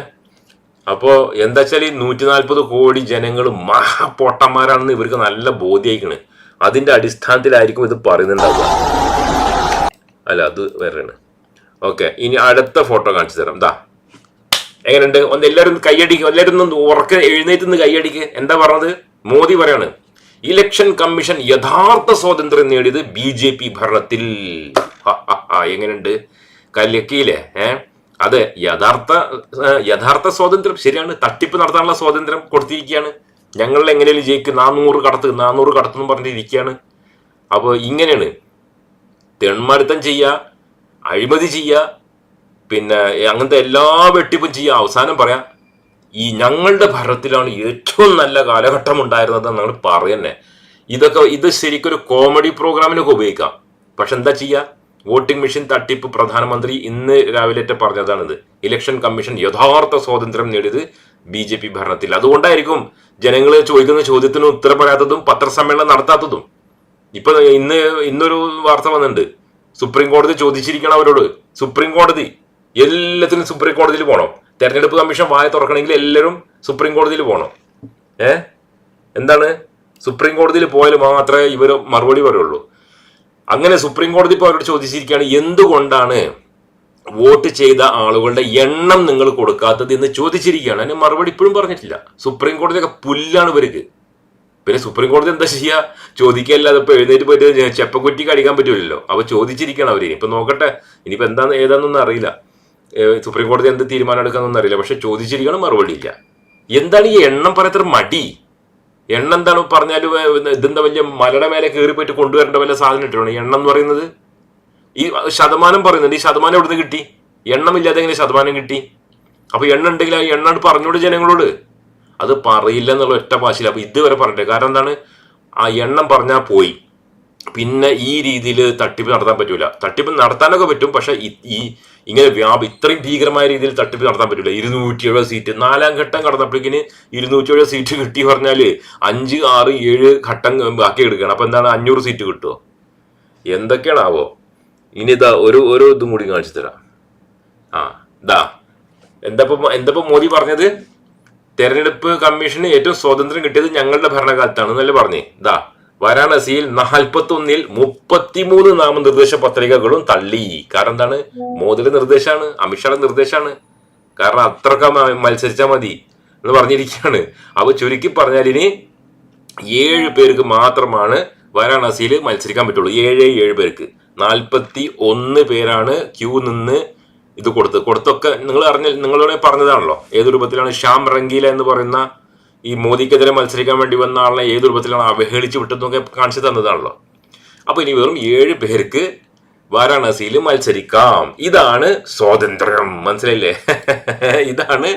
അപ്പോ എന്താ വെച്ചാൽ ഈ നൂറ്റി നാൽപ്പത് കോടി ജനങ്ങൾ മഹാപൊട്ടന്മാരാണെന്ന് ഇവർക്ക് നല്ല ബോധ്യമായിക്കണ് അതിന്റെ അടിസ്ഥാനത്തിലായിരിക്കും ഇത് പറയുന്നുണ്ടാവുക. അല്ല അത് വേറെയാണ്. ഓക്കെ ഇനി അടുത്ത ഫോട്ടോ കാണിച്ചു തരാം. ദാ എങ്ങനെയുണ്ട്? ഒന്ന് എല്ലാവരും കൈയടിക്കും എല്ലാവരും ഒന്ന് ഉറക്കെ എഴുന്നേറ്റ് നിന്ന് കൈയടിക്ക്. എന്താ പറഞ്ഞത്? മോദി പറയാണ് ഇലക്ഷൻ കമ്മീഷൻ യഥാർത്ഥ സ്വാതന്ത്ര്യം നേടിയത് ബി ജെ പി ഭരണത്തിൽ. എങ്ങനെയുണ്ട്? കലക്കിയില്ലേ? ഏ? അതെ യഥാർത്ഥ യഥാർത്ഥ സ്വാതന്ത്ര്യം ശരിയാണ്. തട്ടിപ്പ് നടത്താനുള്ള സ്വാതന്ത്ര്യം കൊടുത്തിരിക്കുകയാണ്. ഞങ്ങൾ എങ്ങനെയും ജയിക്കും നാനൂറ് കടത്ത് നാനൂറ് കടത്തെന്ന് പറഞ്ഞിരിക്കുകയാണ് അപ്പോൾ ഇങ്ങനെയാണ്. തെൺമരുത്തം ചെയ്യുക അഴിമതി ചെയ്യുക പിന്നെ അങ്ങനത്തെ എല്ലാ വെട്ടിപ്പും ചെയ്യുക അവസാനം പറയാം ഈ ഞങ്ങളുടെ ഭരണത്തിലാണ് ഏറ്റവും നല്ല കാലഘട്ടം ഉണ്ടായിരുന്നത് ഞങ്ങൾ പറയുന്നേ. ഇതൊക്കെ ഇത് ശരിക്കും ഒരു കോമഡി പ്രോഗ്രാമിനൊക്കെ ഉപയോഗിക്കാം. പക്ഷെ എന്താ ചെയ്യുക വോട്ടിംഗ് മെഷീൻ തട്ടിപ്പ് പ്രധാനമന്ത്രി ഇന്ന് രാവിലെ പറഞ്ഞതാണിത്. ഇലക്ഷൻ കമ്മീഷൻ യഥാർത്ഥ സ്വാതന്ത്ര്യം നേടിയത് ബി ജെ പി ഭരണത്തിൽ. അതുകൊണ്ടായിരിക്കും ജനങ്ങൾ ചോദിക്കുന്ന ചോദ്യത്തിന് ഉത്തരം പറയാത്തതും പത്രസമ്മേളനം നടത്താത്തതും. ഇപ്പൊ ഇന്ന് ഇന്നൊരു വാർത്ത വന്നിട്ടുണ്ട്. സുപ്രീം കോടതി ചോദിച്ചിരിക്കണം അവരോട്. സുപ്രീം കോടതി എല്ലാത്തിനും സുപ്രീം കോടതിയിൽ പോകണം തെരഞ്ഞെടുപ്പ് കമ്മീഷൻ വായ തുറക്കണമെങ്കിൽ എല്ലാവരും സുപ്രീം കോടതിയിൽ പോകണം ഏ? എന്താണ്? സുപ്രീം കോടതിയിൽ പോയാൽ മാത്രമേ ഇവർ മറുപടി പറയുള്ളൂ. അങ്ങനെ സുപ്രീം കോടതി ഇപ്പോൾ അവരോട് ചോദിച്ചിരിക്കുകയാണ് എന്തുകൊണ്ടാണ് വോട്ട് ചെയ്ത ആളുകളുടെ എണ്ണം നിങ്ങൾ കൊടുക്കാത്തത്? എന്ന് ചോദിച്ചിരിക്കുകയാണ്. അതിന് മറുപടി ഇപ്പോഴും പറഞ്ഞിട്ടില്ല. സുപ്രീം കോടതിയൊക്കെ പുല്ലാണ് ഇവർക്ക്. പിന്നെ സുപ്രീം കോടതി എന്താ ചെയ്യുക ചോദിക്കല്ലാതെ ഇപ്പൊ എഴുന്നേറ്റ് പോയിട്ട് ചെപ്പക്കുറ്റിക്ക് അടിക്കാൻ പറ്റൂലല്ലോ. അപ്പൊ ചോദിച്ചിരിക്കണം അവർ. ഇപ്പൊ നോക്കട്ടെ. ഇനിയിപ്പോ എന്താന്ന് ഏതാണെന്നൊന്നും അറിയില്ല. സുപ്രീം കോടതി എന്ത് തീരുമാനം എടുക്കാന്നൊന്നും അറിയില്ല. പക്ഷെ ചോദിച്ചിരിക്കണം മറുപടി ഇല്ല. എന്താണ് ഈ എണ്ണം പറയത്ര മടി? എണ്ണം എന്താണ് പറഞ്ഞാലും ഇതെന്താ വലിയ മലയുടെ മേലെ കയറി പോയിട്ട് കൊണ്ടുവരേണ്ട വല്ല സാധനം ഇട്ടാണ് എണ്ണം എന്ന് പറയുന്നത്? ഈ ശതമാനം പറയുന്നുണ്ട്. ഈ ശതമാനം എവിടുന്ന് കിട്ടി? എണ്ണമില്ലാതെ എങ്ങനെ ശതമാനം കിട്ടി? അപ്പൊ എണ്ണ ഉണ്ടെങ്കിൽ ആ എണ്ണ പറഞ്ഞോട് ജനങ്ങളോട്. അത് പറയില്ല എന്നുള്ള ഒറ്റ ഭാഷയില്ല അപ്പൊ ഇതുവരെ പറഞ്ഞിട്ട് കാരണം എന്താണ്? ആ എണ്ണം പറഞ്ഞാൽ പോയി. പിന്നെ ഈ രീതിയിൽ തട്ടിപ്പ് നടത്താൻ പറ്റൂല. തട്ടിപ്പ് നടത്താനൊക്കെ പറ്റും. പക്ഷെ ഈ ഇങ്ങനെ വ്യാപ ഇത്രയും ഭീകരമായ രീതിയിൽ തട്ടിപ്പ് നടത്താൻ പറ്റില്ല. ഇരുന്നൂറ്റി എഴുപത് സീറ്റ്. നാലാം ഘട്ടം കടന്നപ്പോഴേക്കിന് ഇരുന്നൂറ്റി എഴുപത് സീറ്റ് കിട്ടി പറഞ്ഞാൽ അഞ്ച് ആറ് ഏഴ് ഘട്ടം ബാക്കി എടുക്കണം. അപ്പൊ എന്താണ്? അഞ്ഞൂറ് സീറ്റ് കിട്ടുമോ എന്തൊക്കെയാണാവോ? ഇനി ഇതാ ഒരു ഒരു ഇതും കൂടി കാണിച്ചു തരാം. ആ ഇതാ. എന്താ എന്താ മോദി പറഞ്ഞത്? തെരഞ്ഞെടുപ്പ് കമ്മീഷന് ഏറ്റവും സ്വാതന്ത്ര്യം കിട്ടിയത് ഞങ്ങളുടെ ഭരണകാലത്താണ് എന്നല്ലേ പറഞ്ഞേ. ഇതാ. വാരാണസിയിൽ നാൽപ്പത്തി ഒന്നിൽ മുപ്പത്തിമൂന്ന് നാമനിർദ്ദേശ പത്രികകളും തള്ളി. കാരണം എന്താണ്? മോദിയുടെ നിർദ്ദേശമാണ് അമിത്ഷായുടെ നിർദ്ദേശമാണ്. കാരണം അത്രക്ക മത്സരിച്ചാൽ മതി എന്ന് പറഞ്ഞിരിക്കുകയാണ്. അപ്പൊ ചുരുക്കി പറഞ്ഞാൽ ഇനി ഏഴ് പേർക്ക് മാത്രമാണ് വാരാണസിയിൽ മത്സരിക്കാൻ പറ്റുള്ളൂ. ഏഴ് ഏഴ് പേർക്ക്. നാൽപ്പത്തി ഒന്ന് പേരാണ് ക്യൂ നിന്ന് ഇത് കൊടുത്ത്. കൊടുത്തൊക്കെ നിങ്ങൾ അറിഞ്ഞ നിങ്ങളോട് പറഞ്ഞതാണല്ലോ. ഏത് രൂപത്തിലാണ്? ശ്യാം റംഗീല എന്ന് പറയുന്ന ഈ മോദിക്കെതിരെ മത്സരിക്കാൻ വേണ്ടി വന്ന ആളിനെ ഏത് രൂപത്തിലാണ് അവഹേളിച്ച് വിട്ടതെന്നൊക്കെ കാണിച്ചു തന്നതാണല്ലോ. അപ്പോൾ ഇനി വെറും ഏഴ് പേർക്ക് വാരാണസിയിൽ മത്സരിക്കാം. ഇതാണ് സ്വാതന്ത്ര്യം. മനസ്സിലായില്ലേ? [LAUGHS] ഇതാണ്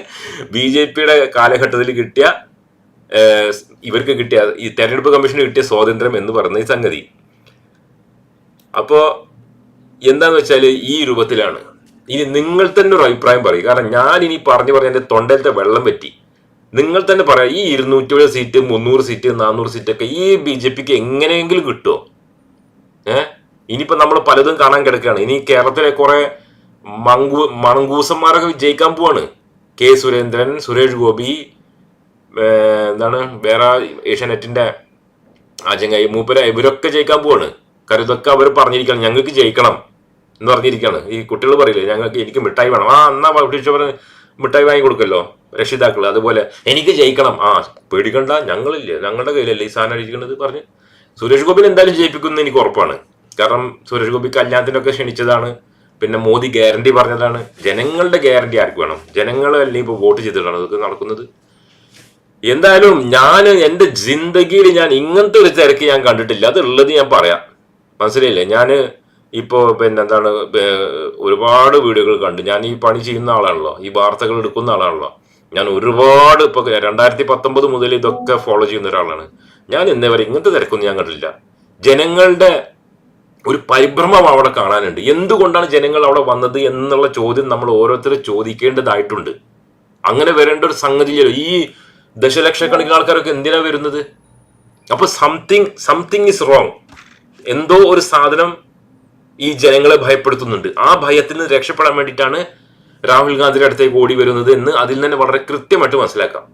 ബി ജെ പിയുടെ കാലഘട്ടത്തിൽ കിട്ടിയ ഇവർക്ക് കിട്ടിയ ഈ തെരഞ്ഞെടുപ്പ് കമ്മീഷന് കിട്ടിയ സ്വാതന്ത്ര്യം എന്ന് പറയുന്ന ഈ സംഗതി. അപ്പോൾ എന്താന്ന് വെച്ചാൽ ഈ രൂപത്തിലാണ്. ഇനി നിങ്ങൾ തന്നെ ഒരു അഭിപ്രായം പറയും. കാരണം ഞാൻ ഇനി പറഞ്ഞു പറഞ്ഞ എന്റെ തൊണ്ടയിലത്തെ വെള്ളം പറ്റി നിങ്ങൾ തന്നെ പറയാം ഈ ഇരുന്നൂറ്റി സീറ്റ് മുന്നൂറ് സീറ്റ് നാനൂറ് സീറ്റ് ഒക്കെ ഈ ബി ജെ പിക്ക് എങ്ങനെയെങ്കിലും കിട്ടുമോ ഏഹ് ഇനിയിപ്പോൾ നമ്മൾ പലതും കാണാൻ കിടക്കുകയാണ്. ഇനി കേരളത്തിലെ കുറേ മങ്കൂ മണങ്കൂസന്മാരൊക്കെ വിജയിക്കാൻ പോവാണ്. കെ സുരേന്ദ്രൻ സുരേഷ് ഗോപി എന്താണ് വേറെ ഏഷ്യാനെറ്റിന്റെ ആചങ്കായി മൂപ്പര ഇവരൊക്കെ ജയിക്കാൻ പോവാണ്. കരുതൊക്കെ അവർ പറഞ്ഞിരിക്കണം ഞങ്ങൾക്ക് ജയിക്കണം എന്ന് പറഞ്ഞിരിക്കുകയാണ്. ഈ കുട്ടികൾ പറയില്ലേ ഞങ്ങൾക്ക് എനിക്ക് മിഠായി വേണം. ആ എന്നാ ടീച്ചർ മിഠായി വാങ്ങി കൊടുക്കല്ലോ രക്ഷിതാക്കൾ അതുപോലെ എനിക്ക് ജയിക്കണം. ആ പേടിക്കണ്ട ഞങ്ങളില്ല ഞങ്ങളുടെ കയ്യിലല്ലേ ഈ സാധനം ഇരിക്കുന്നത് പറഞ്ഞ്. സുരേഷ് ഗോപിനെ എന്തായാലും ജയിപ്പിക്കുമെന്ന് എനിക്ക് ഉറപ്പാണ്. കാരണം സുരേഷ് ഗോപി കല്യാണത്തിനൊക്കെ ക്ഷണിച്ചതാണ്. പിന്നെ മോദി ഗ്യാരണ്ടി പറഞ്ഞതാണ്. ജനങ്ങളുടെ ഗ്യാരണ്ടി ആർക്ക് വേണം? ജനങ്ങളല്ലേ ഇപ്പോൾ വോട്ട് ചെയ്തിട്ടാണ് ഇതൊക്കെ നടക്കുന്നത്. എന്തായാലും ഞാൻ എന്റെ ജിന്ദഗിയിൽ ഞാൻ ഇങ്ങനത്തെ ഒരു തിരക്ക് ഞാൻ കണ്ടിട്ടില്ല. അതുള്ളത് ഞാൻ പറയാം. മനസ്സിലായില്ലേ? ഞാൻ ഇപ്പോൾ പിന്നെ എന്താണ് ഒരുപാട് വീഡിയോകൾ കണ്ടു. ഞാൻ ഈ പണി ചെയ്യുന്ന ആളാണല്ലോ. ഈ വാർത്തകൾ എടുക്കുന്ന ആളാണല്ലോ. ഞാൻ ഒരുപാട് ഇപ്പോൾ രണ്ടായിരത്തി പത്തൊമ്പത് മുതൽ ഇതൊക്കെ ഫോളോ ചെയ്യുന്ന ഒരാളാണ്. ഞാൻ ഇന്നേ വരെ ഇങ്ങനത്തെ തിരക്കൊന്നും ഞാൻ കണ്ടിട്ടില്ല. ജനങ്ങളുടെ ഒരു പരിഭ്രമം അവിടെ കാണാനുണ്ട്. എന്തുകൊണ്ടാണ് ജനങ്ങൾ അവിടെ വന്നത് എന്നുള്ള ചോദ്യം നമ്മൾ ഓരോരുത്തരും ചോദിക്കേണ്ടതായിട്ടുണ്ട്. അങ്ങനെ വരേണ്ട ഒരു സംഗതിയല്ലോ ഈ ദശലക്ഷക്കണക്കിന് ആൾക്കാരൊക്കെ എന്തിനാ വരുന്നത്? അപ്പൊ സംതിങ് സംതിങ് ഇസ് റോങ് എന്തോ ഒരു സാധനം ഈ ജനങ്ങളെ ഭയപ്പെടുത്തുന്നുണ്ട്. ആ ഭയത്തിൽ നിന്ന് രക്ഷപ്പെടാൻ വേണ്ടിയിട്ടാണ് രാഹുൽ ഗാന്ധിയുടെ അടുത്തേക്ക് ഓടി വരുന്നത് എന്ന് അതിൽ തന്നെ വളരെ കൃത്യമായിട്ട് മനസ്സിലാക്കാം.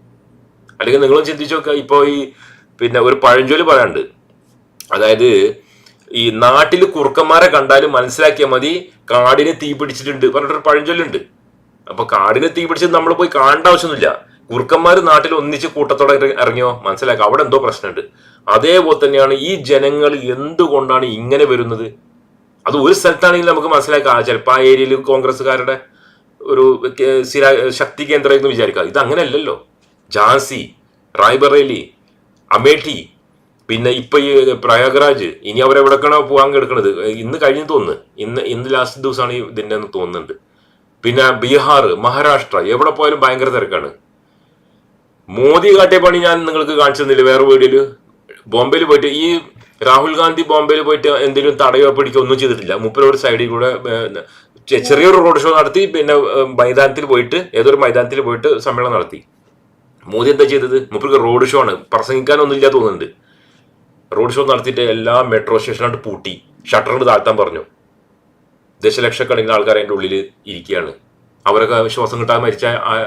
അല്ലെങ്കിൽ നിങ്ങളും ചിന്തിച്ചു നോക്കുക ഇപ്പോൾ ഈ പിന്നെ ഒരു പഴഞ്ചൊൽ പറയാണ്ട് അതായത് ഈ നാട്ടിൽ കുറുക്കന്മാരെ കണ്ടാലും മനസ്സിലാക്കിയാൽ മതി കാടിന് തീ പിടിച്ചിട്ടുണ്ട് പറഞ്ഞിട്ടൊരു പഴഞ്ചൊല്ലുണ്ട്. അപ്പൊ കാടിന് തീ പിടിച്ചത് നമ്മൾ പോയി കാണേണ്ട ആവശ്യമൊന്നുമില്ല. കുറുക്കന്മാർ നാട്ടിൽ ഒന്നിച്ച് കൂട്ടത്തോടെ ഇറങ്ങിയോ? മനസ്സിലാക്കുക അവിടെ എന്തോ പ്രശ്നമുണ്ട്. അതേപോലെ തന്നെയാണ് ഈ ജനങ്ങൾ എന്തുകൊണ്ടാണ് ഇങ്ങനെ വരുന്നത്? അത് ഒരു സ്ഥലത്താണെങ്കിൽ നമുക്ക് മനസ്സിലാക്കാം. ചിലപ്പോൾ ആ ഏരിയയിൽ കോൺഗ്രസ്സുകാരുടെ ഒരു സ്ഥിര ശക്തി കേന്ദ്രം എന്ന് വിചാരിക്കാം ഇത് അങ്ങനെയല്ലല്ലോ. ഝാൻസി റായ്ബറേലി അമേഠി പിന്നെ ഇപ്പൊ ഈ പ്രയാഗ്രാജ് ഇനി അവരെവിടെക്കണോ പോകാൻ കിടക്കുന്നത് ഇന്ന് കഴിഞ്ഞു തോന്നുന്നു. ഇന്ന് ഇന്ന് ലാസ്റ്റ് ദിവസമാണ് ഈ ഇതിന്റെ എന്ന് തോന്നുന്നുണ്ട്. പിന്നെ ബീഹാർ മഹാരാഷ്ട്ര എവിടെ പോയാലും ഭയങ്കര തിരക്കാണ്. മോദി കാട്ടിയ പണി ഞാൻ നിങ്ങൾക്ക് കാണിച്ചു തന്നില്ല വേറെ വീഡിയോയിൽ? ബോംബെയിൽ പോയിട്ട് ഈ രാഹുൽ ഗാന്ധി ബോംബെയിൽ പോയിട്ട് എന്തെങ്കിലും തടയോ പിടിക്കുകയോ ഒന്നും ചെയ്തിട്ടില്ല. ഒരു സൈഡിൽ കൂടെ ചെറിയൊരു റോഡ് ഷോ നടത്തി പിന്നെ മൈതാനത്തിൽ പോയിട്ട് ഏതൊരു മൈതാനത്തിൽ പോയിട്ട് സമ്മേളനം നടത്തി. മോദി എന്താ ചെയ്തത്? മുപ്പർക്ക് റോഡ് ഷോ ആണ്. പ്രസംഗിക്കാനൊന്നും ഇല്ല തോന്നുന്നുണ്ട്. റോഡ് ഷോ നടത്തിയിട്ട് എല്ലാ മെട്രോ സ്റ്റേഷനായിട്ട് പൂട്ടി. ഷട്ടർ താഴ്ത്താൻ പറഞ്ഞു. ദശലക്ഷക്കണക്കിന് ആൾക്കാർ അതിന്റെ ഉള്ളിൽ ഇരിക്കുകയാണ്. അവരൊക്കെ ശ്വാസം കിട്ടാൻ മരിച്ച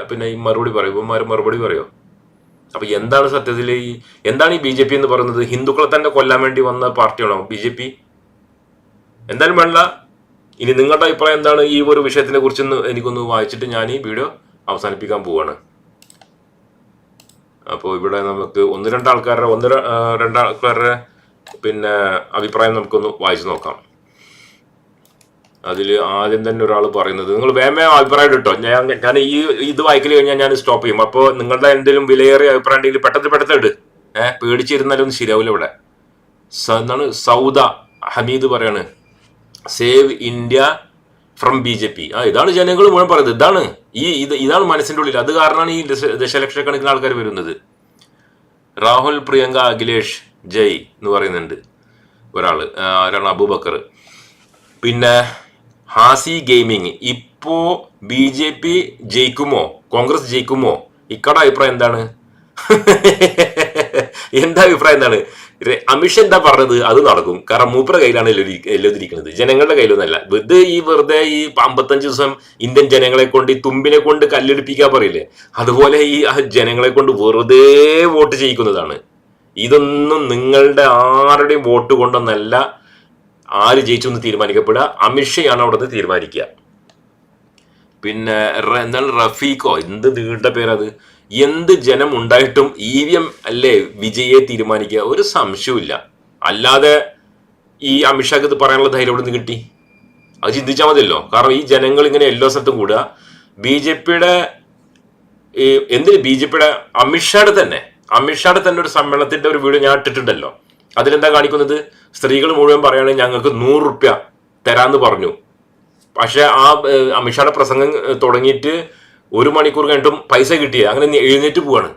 പിന്നെ ഈ മറുപടി പറയും? ഇവന്മാർ മറുപടി പറയോ? അപ്പൊ എന്താണ് സത്യത്തിൽ ഈ എന്താണ് ഈ ബി ജെ പി എന്ന് പറയുന്നത്? ഹിന്ദുക്കളെ തന്നെ കൊല്ലാൻ വേണ്ടി വന്ന പാർട്ടിയാണോ ബി ജെ പി? എന്തായാലും വേണ്ട. ഇനി നിങ്ങളുടെ അഭിപ്രായം എന്താണ്? ഈ ഒരു വിഷയത്തിനെ കുറിച്ചൊന്ന് എനിക്കൊന്ന് വായിച്ചിട്ട് ഞാൻ ഈ വീഡിയോ അവസാനിപ്പിക്കാൻ പോവാണ്. അപ്പോൾ ഇവിടെ നമുക്ക് ഒന്ന് രണ്ട് ആൾക്കാരുടെ ഒന്ന് രണ്ടാൾക്കാരുടെ പിന്നെ അഭിപ്രായം നമുക്കൊന്ന് വായിച്ചു നോക്കാം. അതിൽ ആദ്യം തന്നെ ഒരാൾ പറയുന്നത് നിങ്ങൾ വേമേ അഭിപ്രായം ഇട്ടോ? ഞാൻ ഞാൻ ഈ ഇത് വായിക്കൽ കഴിഞ്ഞാൽ ഞാൻ സ്റ്റോപ്പ് ചെയ്യും. അപ്പോൾ നിങ്ങളുടെ എന്തെങ്കിലും വിലയേറിയ അഭിപ്രായം ഉണ്ടെങ്കിൽ പെട്ടെന്ന് പെട്ടെന്ന് ഇട്. ഏഹ് പേടിച്ചിരുന്നാലും ശരിയാവില്ല ഇവിടെ. എന്താണ്? സൗദ ഹമീദ് പറയാണ് save India from B J P ആ ഇതാണ് ജനങ്ങൾ മുഴുവൻ പറയുന്നത്. ഇതാണ് ഈ ഇത് ഇതാണ് മനസ്സിന്റെ ഉള്ളിൽ അത് കാരണമാണ് ഈ ദശ- ദശലക്ഷക്കണക്കിന് ആൾക്കാർ വരുന്നത്. രാഹുൽ പ്രിയങ്ക അഖിലേഷ് ജയ് എന്ന് പറയുന്നുണ്ട് ഒരാൾ ഒരാൾ അബൂബക്കർ. പിന്നെ ഹാസി ഗെയിമിങ് ഇപ്പോ ബി ജെ പി ജയിക്കുമോ? കോൺഗ്രസ് ജയിക്കുമോ? ഇക്കട അഭിപ്രായം എന്താണ്? [LAUGHS] എന്താ അഭിപ്രായം എന്താണ്? അമിഷ് എന്താ പറഞ്ഞത്? അത് നടക്കും. കാരണം മൂപ്പറ കയ്യിലാണ് എല്ലോതിരിക്കുന്നത് ജനങ്ങളുടെ കയ്യിലൊന്നല്ല. വെറുതെ ഈ വെറുതെ ഈ അമ്പത്തഞ്ച് ദിവസം ഇന്ത്യൻ ജനങ്ങളെ കൊണ്ട് ഈ തുമ്പിനെ കൊണ്ട് കല്ലെടുപ്പിക്കാൻ പറയില്ലേ? അതുപോലെ ഈ ജനങ്ങളെ കൊണ്ട് വെറുതെ വോട്ട് ചെയ്യിക്കുന്നതാണ്. ഇതൊന്നും നിങ്ങളുടെ ആരുടെയും വോട്ട് കൊണ്ടൊന്നല്ല ആര് ജയിച്ചു എന്ന് തീരുമാനിക്കപ്പെടുക? അമിത്ഷയാണ് അവിടെ നിന്ന് തീരുമാനിക്കുക. പിന്നെ എന്താണ് റഫീഖോ? എന്ത് നീണ്ട പേരത്. എന്ത് ജനം ഉണ്ടായിട്ടും ഇ വി എം അല്ലേ വിജയെ തീരുമാനിക്കുക? ഒരു സംശയമില്ല അല്ലാതെ ഈ അമിത്ഷാക്ക് ഇത് പറയാനുള്ള ധൈര്യം എവിടെ നിന്ന് കിട്ടി? അത് ചിന്തിച്ചാൽ മതിയല്ലോ. കാരണം ഈ ജനങ്ങൾ ഇങ്ങനെ എല്ലാ സ്ഥലത്തും കൂടുക. ബി ജെ പിയുടെ എന്തിന്? ബി ജെ പിയുടെ അമിത്ഷായുടെ തന്നെ. അമിത്ഷായുടെ തന്നെ ഒരു സമ്മേളനത്തിന്റെ ഒരു വീഡിയോ ഞാൻ ഇട്ടിട്ടുണ്ടല്ലോ. അതിലെന്താ കാണിക്കുന്നത്? സ്ത്രീകൾ മുഴുവൻ പറയുകയാണെങ്കിൽ ഞങ്ങൾക്ക് നൂറ് റുപ്യ തരാന്ന് പറഞ്ഞു. പക്ഷെ ആ അമിഷയുടെ പ്രസംഗം തുടങ്ങിയിട്ട് ഒരു മണിക്കൂർ കഴിഞ്ഞിട്ടും പൈസ കിട്ടിയ അങ്ങനെ എഴുന്നേറ്റ് പോവാണ്.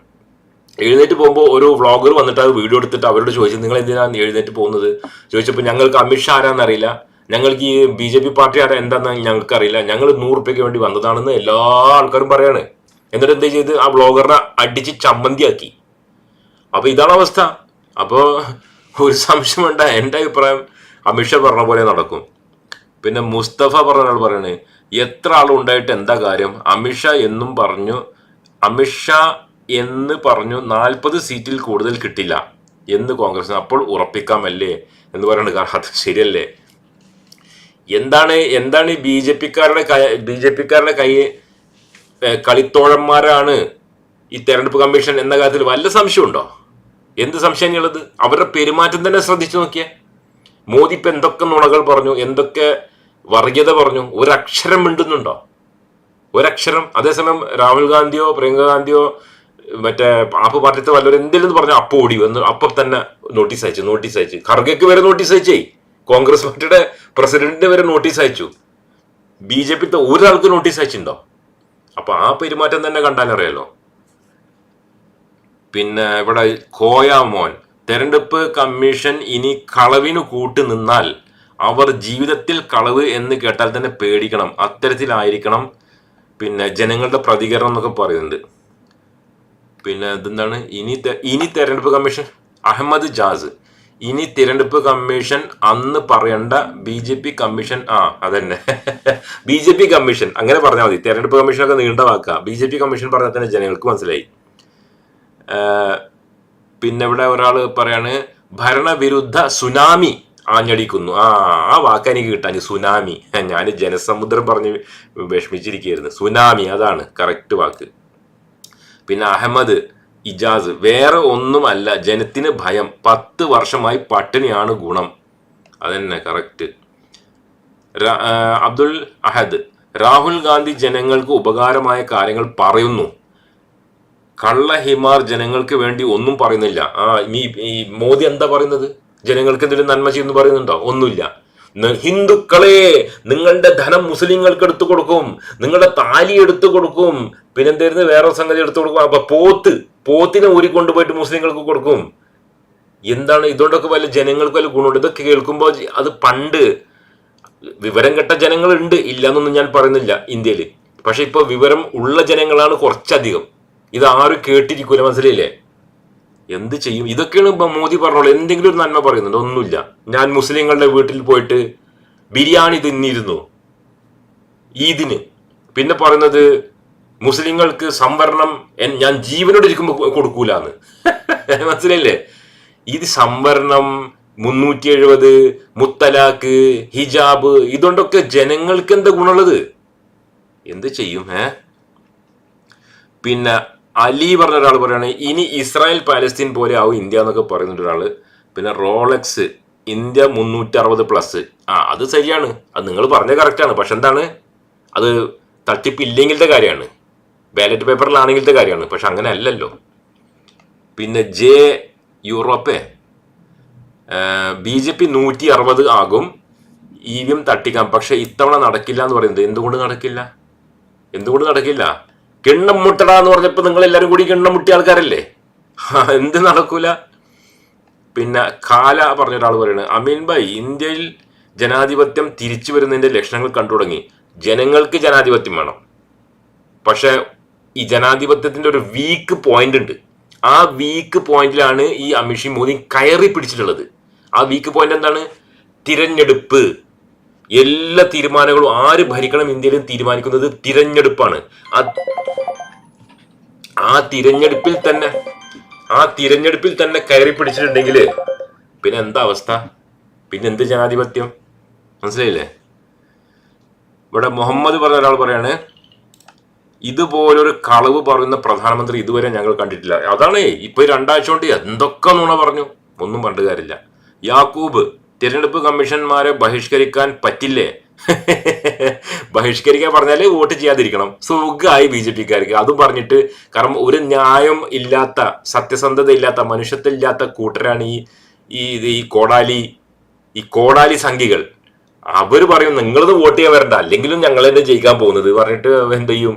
എഴുന്നേറ്റ് പോകുമ്പോൾ ഒരു വ്ളോഗർ വന്നിട്ട് അത് വീഡിയോ എടുത്തിട്ട് അവരോട് ചോദിച്ചു നിങ്ങൾ എന്തിനാണ് എഴുന്നേറ്റ് പോകുന്നത്? ചോദിച്ചപ്പോൾ ഞങ്ങൾക്ക് അമിത്ഷാ ആരാന്ന് അറിയില്ല ഞങ്ങൾക്ക് ഈ ബി ജെ പി പാർട്ടി ആരാ എന്താണെന്ന് ഞങ്ങൾക്ക് അറിയില്ല ഞങ്ങൾ നൂറ് റുപ്യക്ക് വേണ്ടി വന്നതാണെന്ന് എല്ലാ ആൾക്കാരും പറയാണ്. എന്നിട്ട് എന്താ ചെയ്ത്? ആ വ്ളോഗറിനെ അടിച്ച് ചമ്മന്തിയാക്കി. അപ്പോൾ ഇതാണ് അവസ്ഥ. അപ്പോ ഒരു സംശയമുണ്ട. എന്റെ അഭിപ്രായം അമിഷ പറഞ്ഞ പോലെ നടക്കും. പിന്നെ മുസ്തഫ പറഞ്ഞ ആൾ പറയണേ എത്ര ആളുണ്ടായിട്ട് എന്താ കാര്യം? അമിഷ എന്നും പറഞ്ഞു അമിഷ എന്ന് പറഞ്ഞു നാൽപ്പത് സീറ്റിൽ കൂടുതൽ കിട്ടില്ല എന്ന് കോൺഗ്രസ് അപ്പോൾ ഉറപ്പിക്കാമല്ലേ? എന്ന് പറയുന്നത് അത് ശരിയല്ലേ? എന്താണ് എന്താണ് ബി ജെ പിക്കാരുടെ ബി ജെ പിക്കാരുടെ കൈ കളിത്തോഴന്മാരാണ് ഈ തെരഞ്ഞെടുപ്പ് കമ്മീഷൻ എന്ന കാര്യത്തിൽ വല്ല സംശയമുണ്ടോ? എന്ത് സംശയമുള്ളത് അവരുടെ പെരുമാറ്റം തന്നെ ശ്രദ്ധിച്ചു നോക്കിയേ. മോദി ഇപ്പൊ എന്തൊക്കെ നുണകൾ പറഞ്ഞു എന്തൊക്കെ വർഗീയത പറഞ്ഞു ഒരക്ഷരം മിണ്ടുന്നുണ്ടോ? ഒരക്ഷരം. അതേസമയം രാഹുൽ ഗാന്ധിയോ പ്രിയങ്ക ഗാന്ധിയോ മറ്റേ ആപ്പ് പാർട്ടിത്തെ വല്ലവരും എന്തെങ്കിലും പറഞ്ഞു അപ്പൊ ഓടി വന്നു അപ്പൊ തന്നെ നോട്ടീസ് അയച്ചു നോട്ടീസ് അയച്ചു. ഖർഗയ്ക്ക് വരെ നോട്ടീസ് അയച്ചേ. കോൺഗ്രസ് പാർട്ടിയുടെ പ്രസിഡന്റിന് വരെ നോട്ടീസ് അയച്ചു. ബി ജെ പിത്തെ ഒരാൾക്ക് നോട്ടീസ് അയച്ചിട്ടുണ്ടോ? അപ്പൊ ആ പെരുമാറ്റം തന്നെ കണ്ടാലറിയാലോ. പിന്നെ ഇവിടെ കോയാമോൻ തെരഞ്ഞെടുപ്പ് കമ്മീഷൻ ഇനി കളവിന് കൂട്ടു നിന്നാൽ അവർ ജീവിതത്തിൽ കളവ് എന്ന് കേട്ടാൽ തന്നെ പേടിക്കണം. അത്തരത്തിലായിരിക്കണം പിന്നെ ജനങ്ങളുടെ പ്രതികരണം എന്നൊക്കെ പറയുന്നുണ്ട് പിന്നെ ഇതെന്താണ്? ഇനി ഇനി തെരഞ്ഞെടുപ്പ് കമ്മീഷൻ അഹമ്മദ് ജാസ്. ഇനി തിരഞ്ഞെടുപ്പ് കമ്മീഷൻ അന്ന് പറയേണ്ട ബി ജെ പി കമ്മീഷൻ ആ അതന്നെ. [LAUGHS] B J P commission. അങ്ങനെ പറഞ്ഞാൽ മതി. തിരഞ്ഞെടുപ്പ് കമ്മീഷനൊക്കെ നീണ്ട വാക്കുക ബി ജെ പി കമ്മീഷൻ പറഞ്ഞാൽ തന്നെ ജനങ്ങൾക്ക് മനസ്സിലായി. പിന്നെ ഇവിടെ ഒരാൾ പറയാണ് ഭരണവിരുദ്ധ സുനാമി ആഞ്ഞടിക്കുന്നു. ആ ആ വാക്ക് എനിക്ക് കിട്ടാൻ സുനാമി. ഞാൻ ജനസമുദ്രം പറഞ്ഞ് വിഷമിച്ചിരിക്കുകയായിരുന്നു. സുനാമി അതാണ് കറക്റ്റ് വാക്ക്. പിന്നെ അഹമ്മദ് ഇജാസ് വേറെ ഒന്നുമല്ല ജനത്തിന് ഭയം. പത്ത് വർഷമായി പട്ടിണിയാണ് ഗുണം. അതന്നെ കറക്റ്റ്. അബ്ദുൽ അഹദ് രാഹുൽ ഗാന്ധി ജനങ്ങൾക്ക് ഉപകാരമായ കാര്യങ്ങൾ പറയുന്നു. കള്ള ഹിമാർ ജനങ്ങൾക്ക് വേണ്ടി ഒന്നും പറയുന്നില്ല. ആ ഈ മോദി എന്താ പറയുന്നത്? ജനങ്ങൾക്ക് എന്തെങ്കിലും നന്മ ചെയ്യുന്നു പറയുന്നുണ്ടോ? ഒന്നുമില്ല. ഹിന്ദുക്കളെ നിങ്ങളുടെ ധനം മുസ്ലിങ്ങൾക്ക് എടുത്തു കൊടുക്കും. നിങ്ങളുടെ താലി എടുത്തു കൊടുക്കും. പിന്നെ പിന്നെന്തായിരുന്നു? വേറെ സംഗതി എടുത്തു കൊടുക്കും. അപ്പൊ പോത്ത് പോത്തിനെ ഊരി കൊണ്ടുപോയിട്ട് മുസ്ലിങ്ങൾക്ക് കൊടുക്കും. എന്താണ്? ഇതുകൊണ്ടൊക്കെ വല്ല ജനങ്ങൾക്ക് വല്ല ഗുണമുണ്ട്? ഇതൊക്കെ കേൾക്കുമ്പോൾ അത് പണ്ട് വിവരം കെട്ട ജനങ്ങളുണ്ട്. ഇല്ലാന്നൊന്നും ഞാൻ പറയുന്നില്ല ഇന്ത്യയിൽ. പക്ഷെ ഇപ്പൊ വിവരം ഉള്ള ജനങ്ങളാണ് കുറച്ചധികം. ഇത് ആരും കേട്ടിരിക്കൂല മനസ്സിലായില്ലേ? എന്ത് ചെയ്യും? ഇതൊക്കെയാണ് ഇപ്പൊ മോദി പറഞ്ഞോളൂ. എന്തെങ്കിലും ഒരു നന്മ പറയുന്നുണ്ട്. ഒന്നുമില്ല. ഞാൻ മുസ്ലിങ്ങളുടെ വീട്ടിൽ പോയിട്ട് ബിരിയാണി തിന്നിരുന്നു. ഈദിന്. പിന്നെ പറയുന്നത് മുസ്ലിങ്ങൾക്ക് സംവരണം ഞാൻ ജീവനോട് ഇരിക്കുമ്പോൾ കൊടുക്കൂലെന്ന്. [LAUGHS] മനസ്സിലായില്ലേ? ഇത് സംവരണം മുന്നൂറ്റി എഴുപത് മുത്തലാക്ക് ഹിജാബ് ഇതുകൊണ്ടൊക്കെ ജനങ്ങൾക്ക് എന്താ ഗുണമുള്ളത്? എന്ത് ചെയ്യും ഏ? പിന്നെ അലി പറഞ്ഞ ഒരാൾ പറയുകയാണ് ഇനി ഇസ്രായേൽ പാലസ്തീൻ പോലെ ആവും ഇന്ത്യ എന്നൊക്കെ പറയുന്നുണ്ട് ഒരാൾ പിന്നെ റോളക്സ് ഇന്ത്യ മുന്നൂറ്റി അറുപത് പ്ലസ് ആ അത് ശരിയാണ്. അത് നിങ്ങൾ പറഞ്ഞ കറക്റ്റാണ് പക്ഷെ എന്താണ്? അത് തട്ടിപ്പില്ലെങ്കിലത്തെ കാര്യമാണ്. ബാലറ്റ് പേപ്പറിലാണെങ്കിലത്തെ കാര്യമാണ്. പക്ഷെ അങ്ങനെ അല്ലല്ലോ. പിന്നെ ജെ യൂറോപ്പേ. ബി ജെ പി നൂറ്റി അറുപത് ആകും. ഇ വി തട്ടിക്കാം. പക്ഷെ ഇത്തവണ നടക്കില്ല എന്ന് പറയുന്നത് എന്തുകൊണ്ട് നടക്കില്ല? എന്തുകൊണ്ട് നടക്കില്ല? കിണ്ണം മുട്ടടാ എന്ന് പറഞ്ഞപ്പോൾ നിങ്ങൾ എല്ലാവരും കൂടി കിണ്ണം മുട്ടിയ ആൾക്കാരല്ലേ? എന്ത് നടക്കൂല? പിന്നെ കാല പറഞ്ഞ ഒരാൾ പറയുന്നത് അമീൻ ഭായ് ഇന്ത്യയിൽ ജനാധിപത്യം തിരിച്ചു വരുന്നതിന്റെ ലക്ഷണങ്ങൾ കണ്ടു തുടങ്ങി. ജനങ്ങൾക്ക് ജനാധിപത്യം വേണം. പക്ഷെ ഈ ജനാധിപത്യത്തിന്റെ ഒരു വീക്ക് പോയിന്റ് ഉണ്ട്. ആ വീക്ക് പോയിന്റിലാണ് ഈ അമിഷി മോദി കയറി പിടിച്ചിട്ടുള്ളത്. ആ വീക്ക് പോയിന്റ് എന്താണ്? തിരഞ്ഞെടുപ്പ്. എല്ലാ തീരുമാനങ്ങളും ആര് ഭരിക്കണം ഇന്ത്യയിൽ തീരുമാനിക്കുന്നത് തിരഞ്ഞെടുപ്പാണ്. ആ തിരഞ്ഞെടുപ്പിൽ തന്നെ ആ തിരഞ്ഞെടുപ്പിൽ തന്നെ കയറി പിടിച്ചിട്ടുണ്ടെങ്കിൽ പിന്നെ എന്താ അവസ്ഥ? പിന്നെ എന്ത് ജനാധിപത്യം? മനസ്സിലായില്ലേ? ഇവിടെ മുഹമ്മദ് പറഞ്ഞ ഒരാൾ പറയാണ് ഇതുപോലൊരു കളവ് പറയുന്ന പ്രധാനമന്ത്രി ഇതുവരെ ഞങ്ങൾ കണ്ടിട്ടില്ല. അതാണ് ഇപ്പൊ രണ്ടാഴ്ച കൊണ്ട് എന്തൊക്കെ നുണ പറഞ്ഞു? ഒന്നും പണ്ട് കാര്യമില്ല. യാക്കൂബ് തിരഞ്ഞെടുപ്പ് കമ്മീഷന്മാരെ ബഹിഷ്കരിക്കാൻ പറ്റില്ലേ? ബഹിഷ്കരിക്കാൻ പറഞ്ഞാൽ വോട്ട് ചെയ്യാതിരിക്കണം. സുഖമായി ബി ജെ പിക്കാർക്ക്. അതും പറഞ്ഞിട്ട് കാരണം ഒരു ന്യായം ഇല്ലാത്ത സത്യസന്ധത ഇല്ലാത്ത മനുഷ്യത്വം ഇല്ലാത്ത കൂട്ടരാണ് ഈ ഈ ഈ കോടാലി ഈ കോടാലി സംഖ്യകൾ അവർ പറയും നിങ്ങളത് വോട്ട് ചെയ്യാൻ വരണ്ട. അല്ലെങ്കിലും ഞങ്ങൾ തന്നെ ജയിക്കാൻ പോകുന്നത്. പറഞ്ഞിട്ട് എന്ത് ചെയ്യും?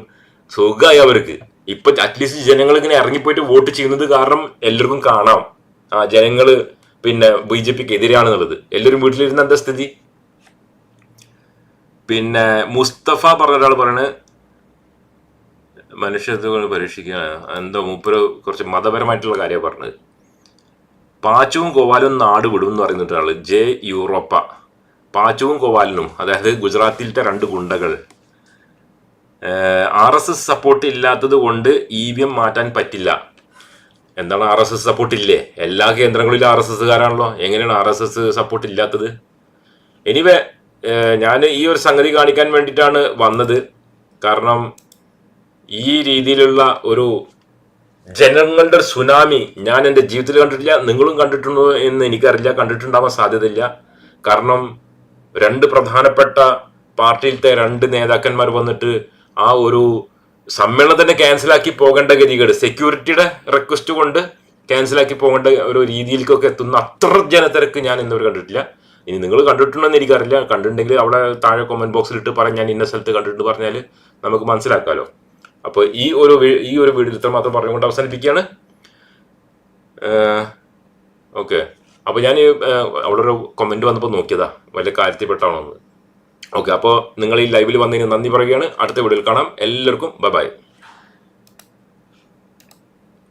സുഖമായി അവർക്ക്. ഇപ്പൊ അറ്റ്ലീസ്റ്റ് ജനങ്ങൾ ഇങ്ങനെ ഇറങ്ങിപ്പോയിട്ട് വോട്ട് ചെയ്യുന്നത് കാരണം എല്ലാവർക്കും കാണാം. ആ ജനങ്ങൾ പിന്നെ ബി ജെ പിക്ക് എതിരാണെന്നുള്ളത്. എല്ലാവരും വീട്ടിലിരുന്ന എന്താ സ്ഥിതി? പിന്നെ മുസ്തഫ പറഞ്ഞ ഒരാൾ പറയണത് മനുഷ്യത്വങ്ങൾ പരീക്ഷിക്കാൻ എന്തോ മൂപ്പര് കുറച്ച് മതപരമായിട്ടുള്ള കാര്യമാണ് പറഞ്ഞത്. പാച്ചുവും കോവാലും നാട് വിടും എന്ന് പറയുന്ന ഒരാൾ ജെ യൂറോപ്പ. പാച്ചുവും കോവാലിനും അതായത് ഗുജറാത്തിലത്തെ രണ്ട് ഗുണ്ടകൾ ആർ എസ് എസ് സപ്പോർട്ട് ഇല്ലാത്തത് കൊണ്ട് ഇ വി എം മാറ്റാൻ പറ്റില്ല. എന്താണ് ആർ എസ് എസ് സപ്പോർട്ട് ഇല്ലേ? എല്ലാ കേന്ദ്രങ്ങളിലും ആർ എസ് എസ്സുകാരാണല്ലോ എങ്ങനെയാണ് ആർ എസ് എസ് സപ്പോർട്ട് ഇല്ലാത്തത്? എനിവേ ഞാൻ ഈ ഒരു സംഗതി കാണിക്കാൻ വേണ്ടിയിട്ടാണ് വന്നത്. കാരണം ഈ രീതിയിലുള്ള ഒരു ജനങ്ങളുടെ സുനാമി ഞാൻ എന്റെ ജീവിതത്തിൽ കണ്ടിട്ടില്ല നിങ്ങളും കണ്ടിട്ടുണ്ടോ എന്ന് എനിക്കറിയില്ല കണ്ടിട്ടുണ്ടാവാൻ സാധ്യതയില്ല. കാരണം രണ്ട് പ്രധാനപ്പെട്ട പാർട്ടിയിലത്തെ രണ്ട് നേതാക്കന്മാർ വന്നിട്ട് ആ ഒരു സമ്മേളനം തന്നെ ക്യാൻസലാക്കി പോകേണ്ട ഗതികേട് സെക്യൂരിറ്റിയുടെ റിക്വസ്റ്റ് കൊണ്ട് ക്യാൻസലാക്കി പോകേണ്ട ഒരു രീതിയിലേക്കൊക്കെ എത്തുന്ന അത്ര ജനത്തിരക്ക് ഞാൻ ഇന്നവർ കണ്ടിട്ടില്ല. ഇനി നിങ്ങൾ കണ്ടിട്ടുണ്ടെന്ന് എനിക്കറിയില്ല. കണ്ടിട്ടുണ്ടെങ്കിൽ അവിടെ താഴെ കമന്റ് ബോക്സിൽ ഇട്ട് പറയാൻ ഞാൻ ഇന്ന സ്ഥലത്ത് കണ്ടിട്ടുണ്ട് പറഞ്ഞാൽ നമുക്ക് മനസ്സിലാക്കാമല്ലോ അപ്പോൾ ഈ ഒരു ഈ ഒരു വീഡിയോ ഇത്ര മാത്രം പറഞ്ഞുകൊണ്ട് അവസാനിപ്പിക്കുകയാണ്. ഓക്കെ. അപ്പോൾ ഞാൻ അവിടെ ഒരു കമന്റ് വന്നപ്പോൾ നോക്കിയതാ. വലിയ കാര്യത്തിൽപ്പെട്ടാണോ എന്ന് ഓക്കെ അപ്പോൾ നിങ്ങൾ ഈ ലൈവിൽ വന്നതിന് നന്ദി പറയുകയാണ്. അടുത്ത വീഡിയോയിൽ കാണാം. എല്ലാവർക്കും ബൈ ബൈ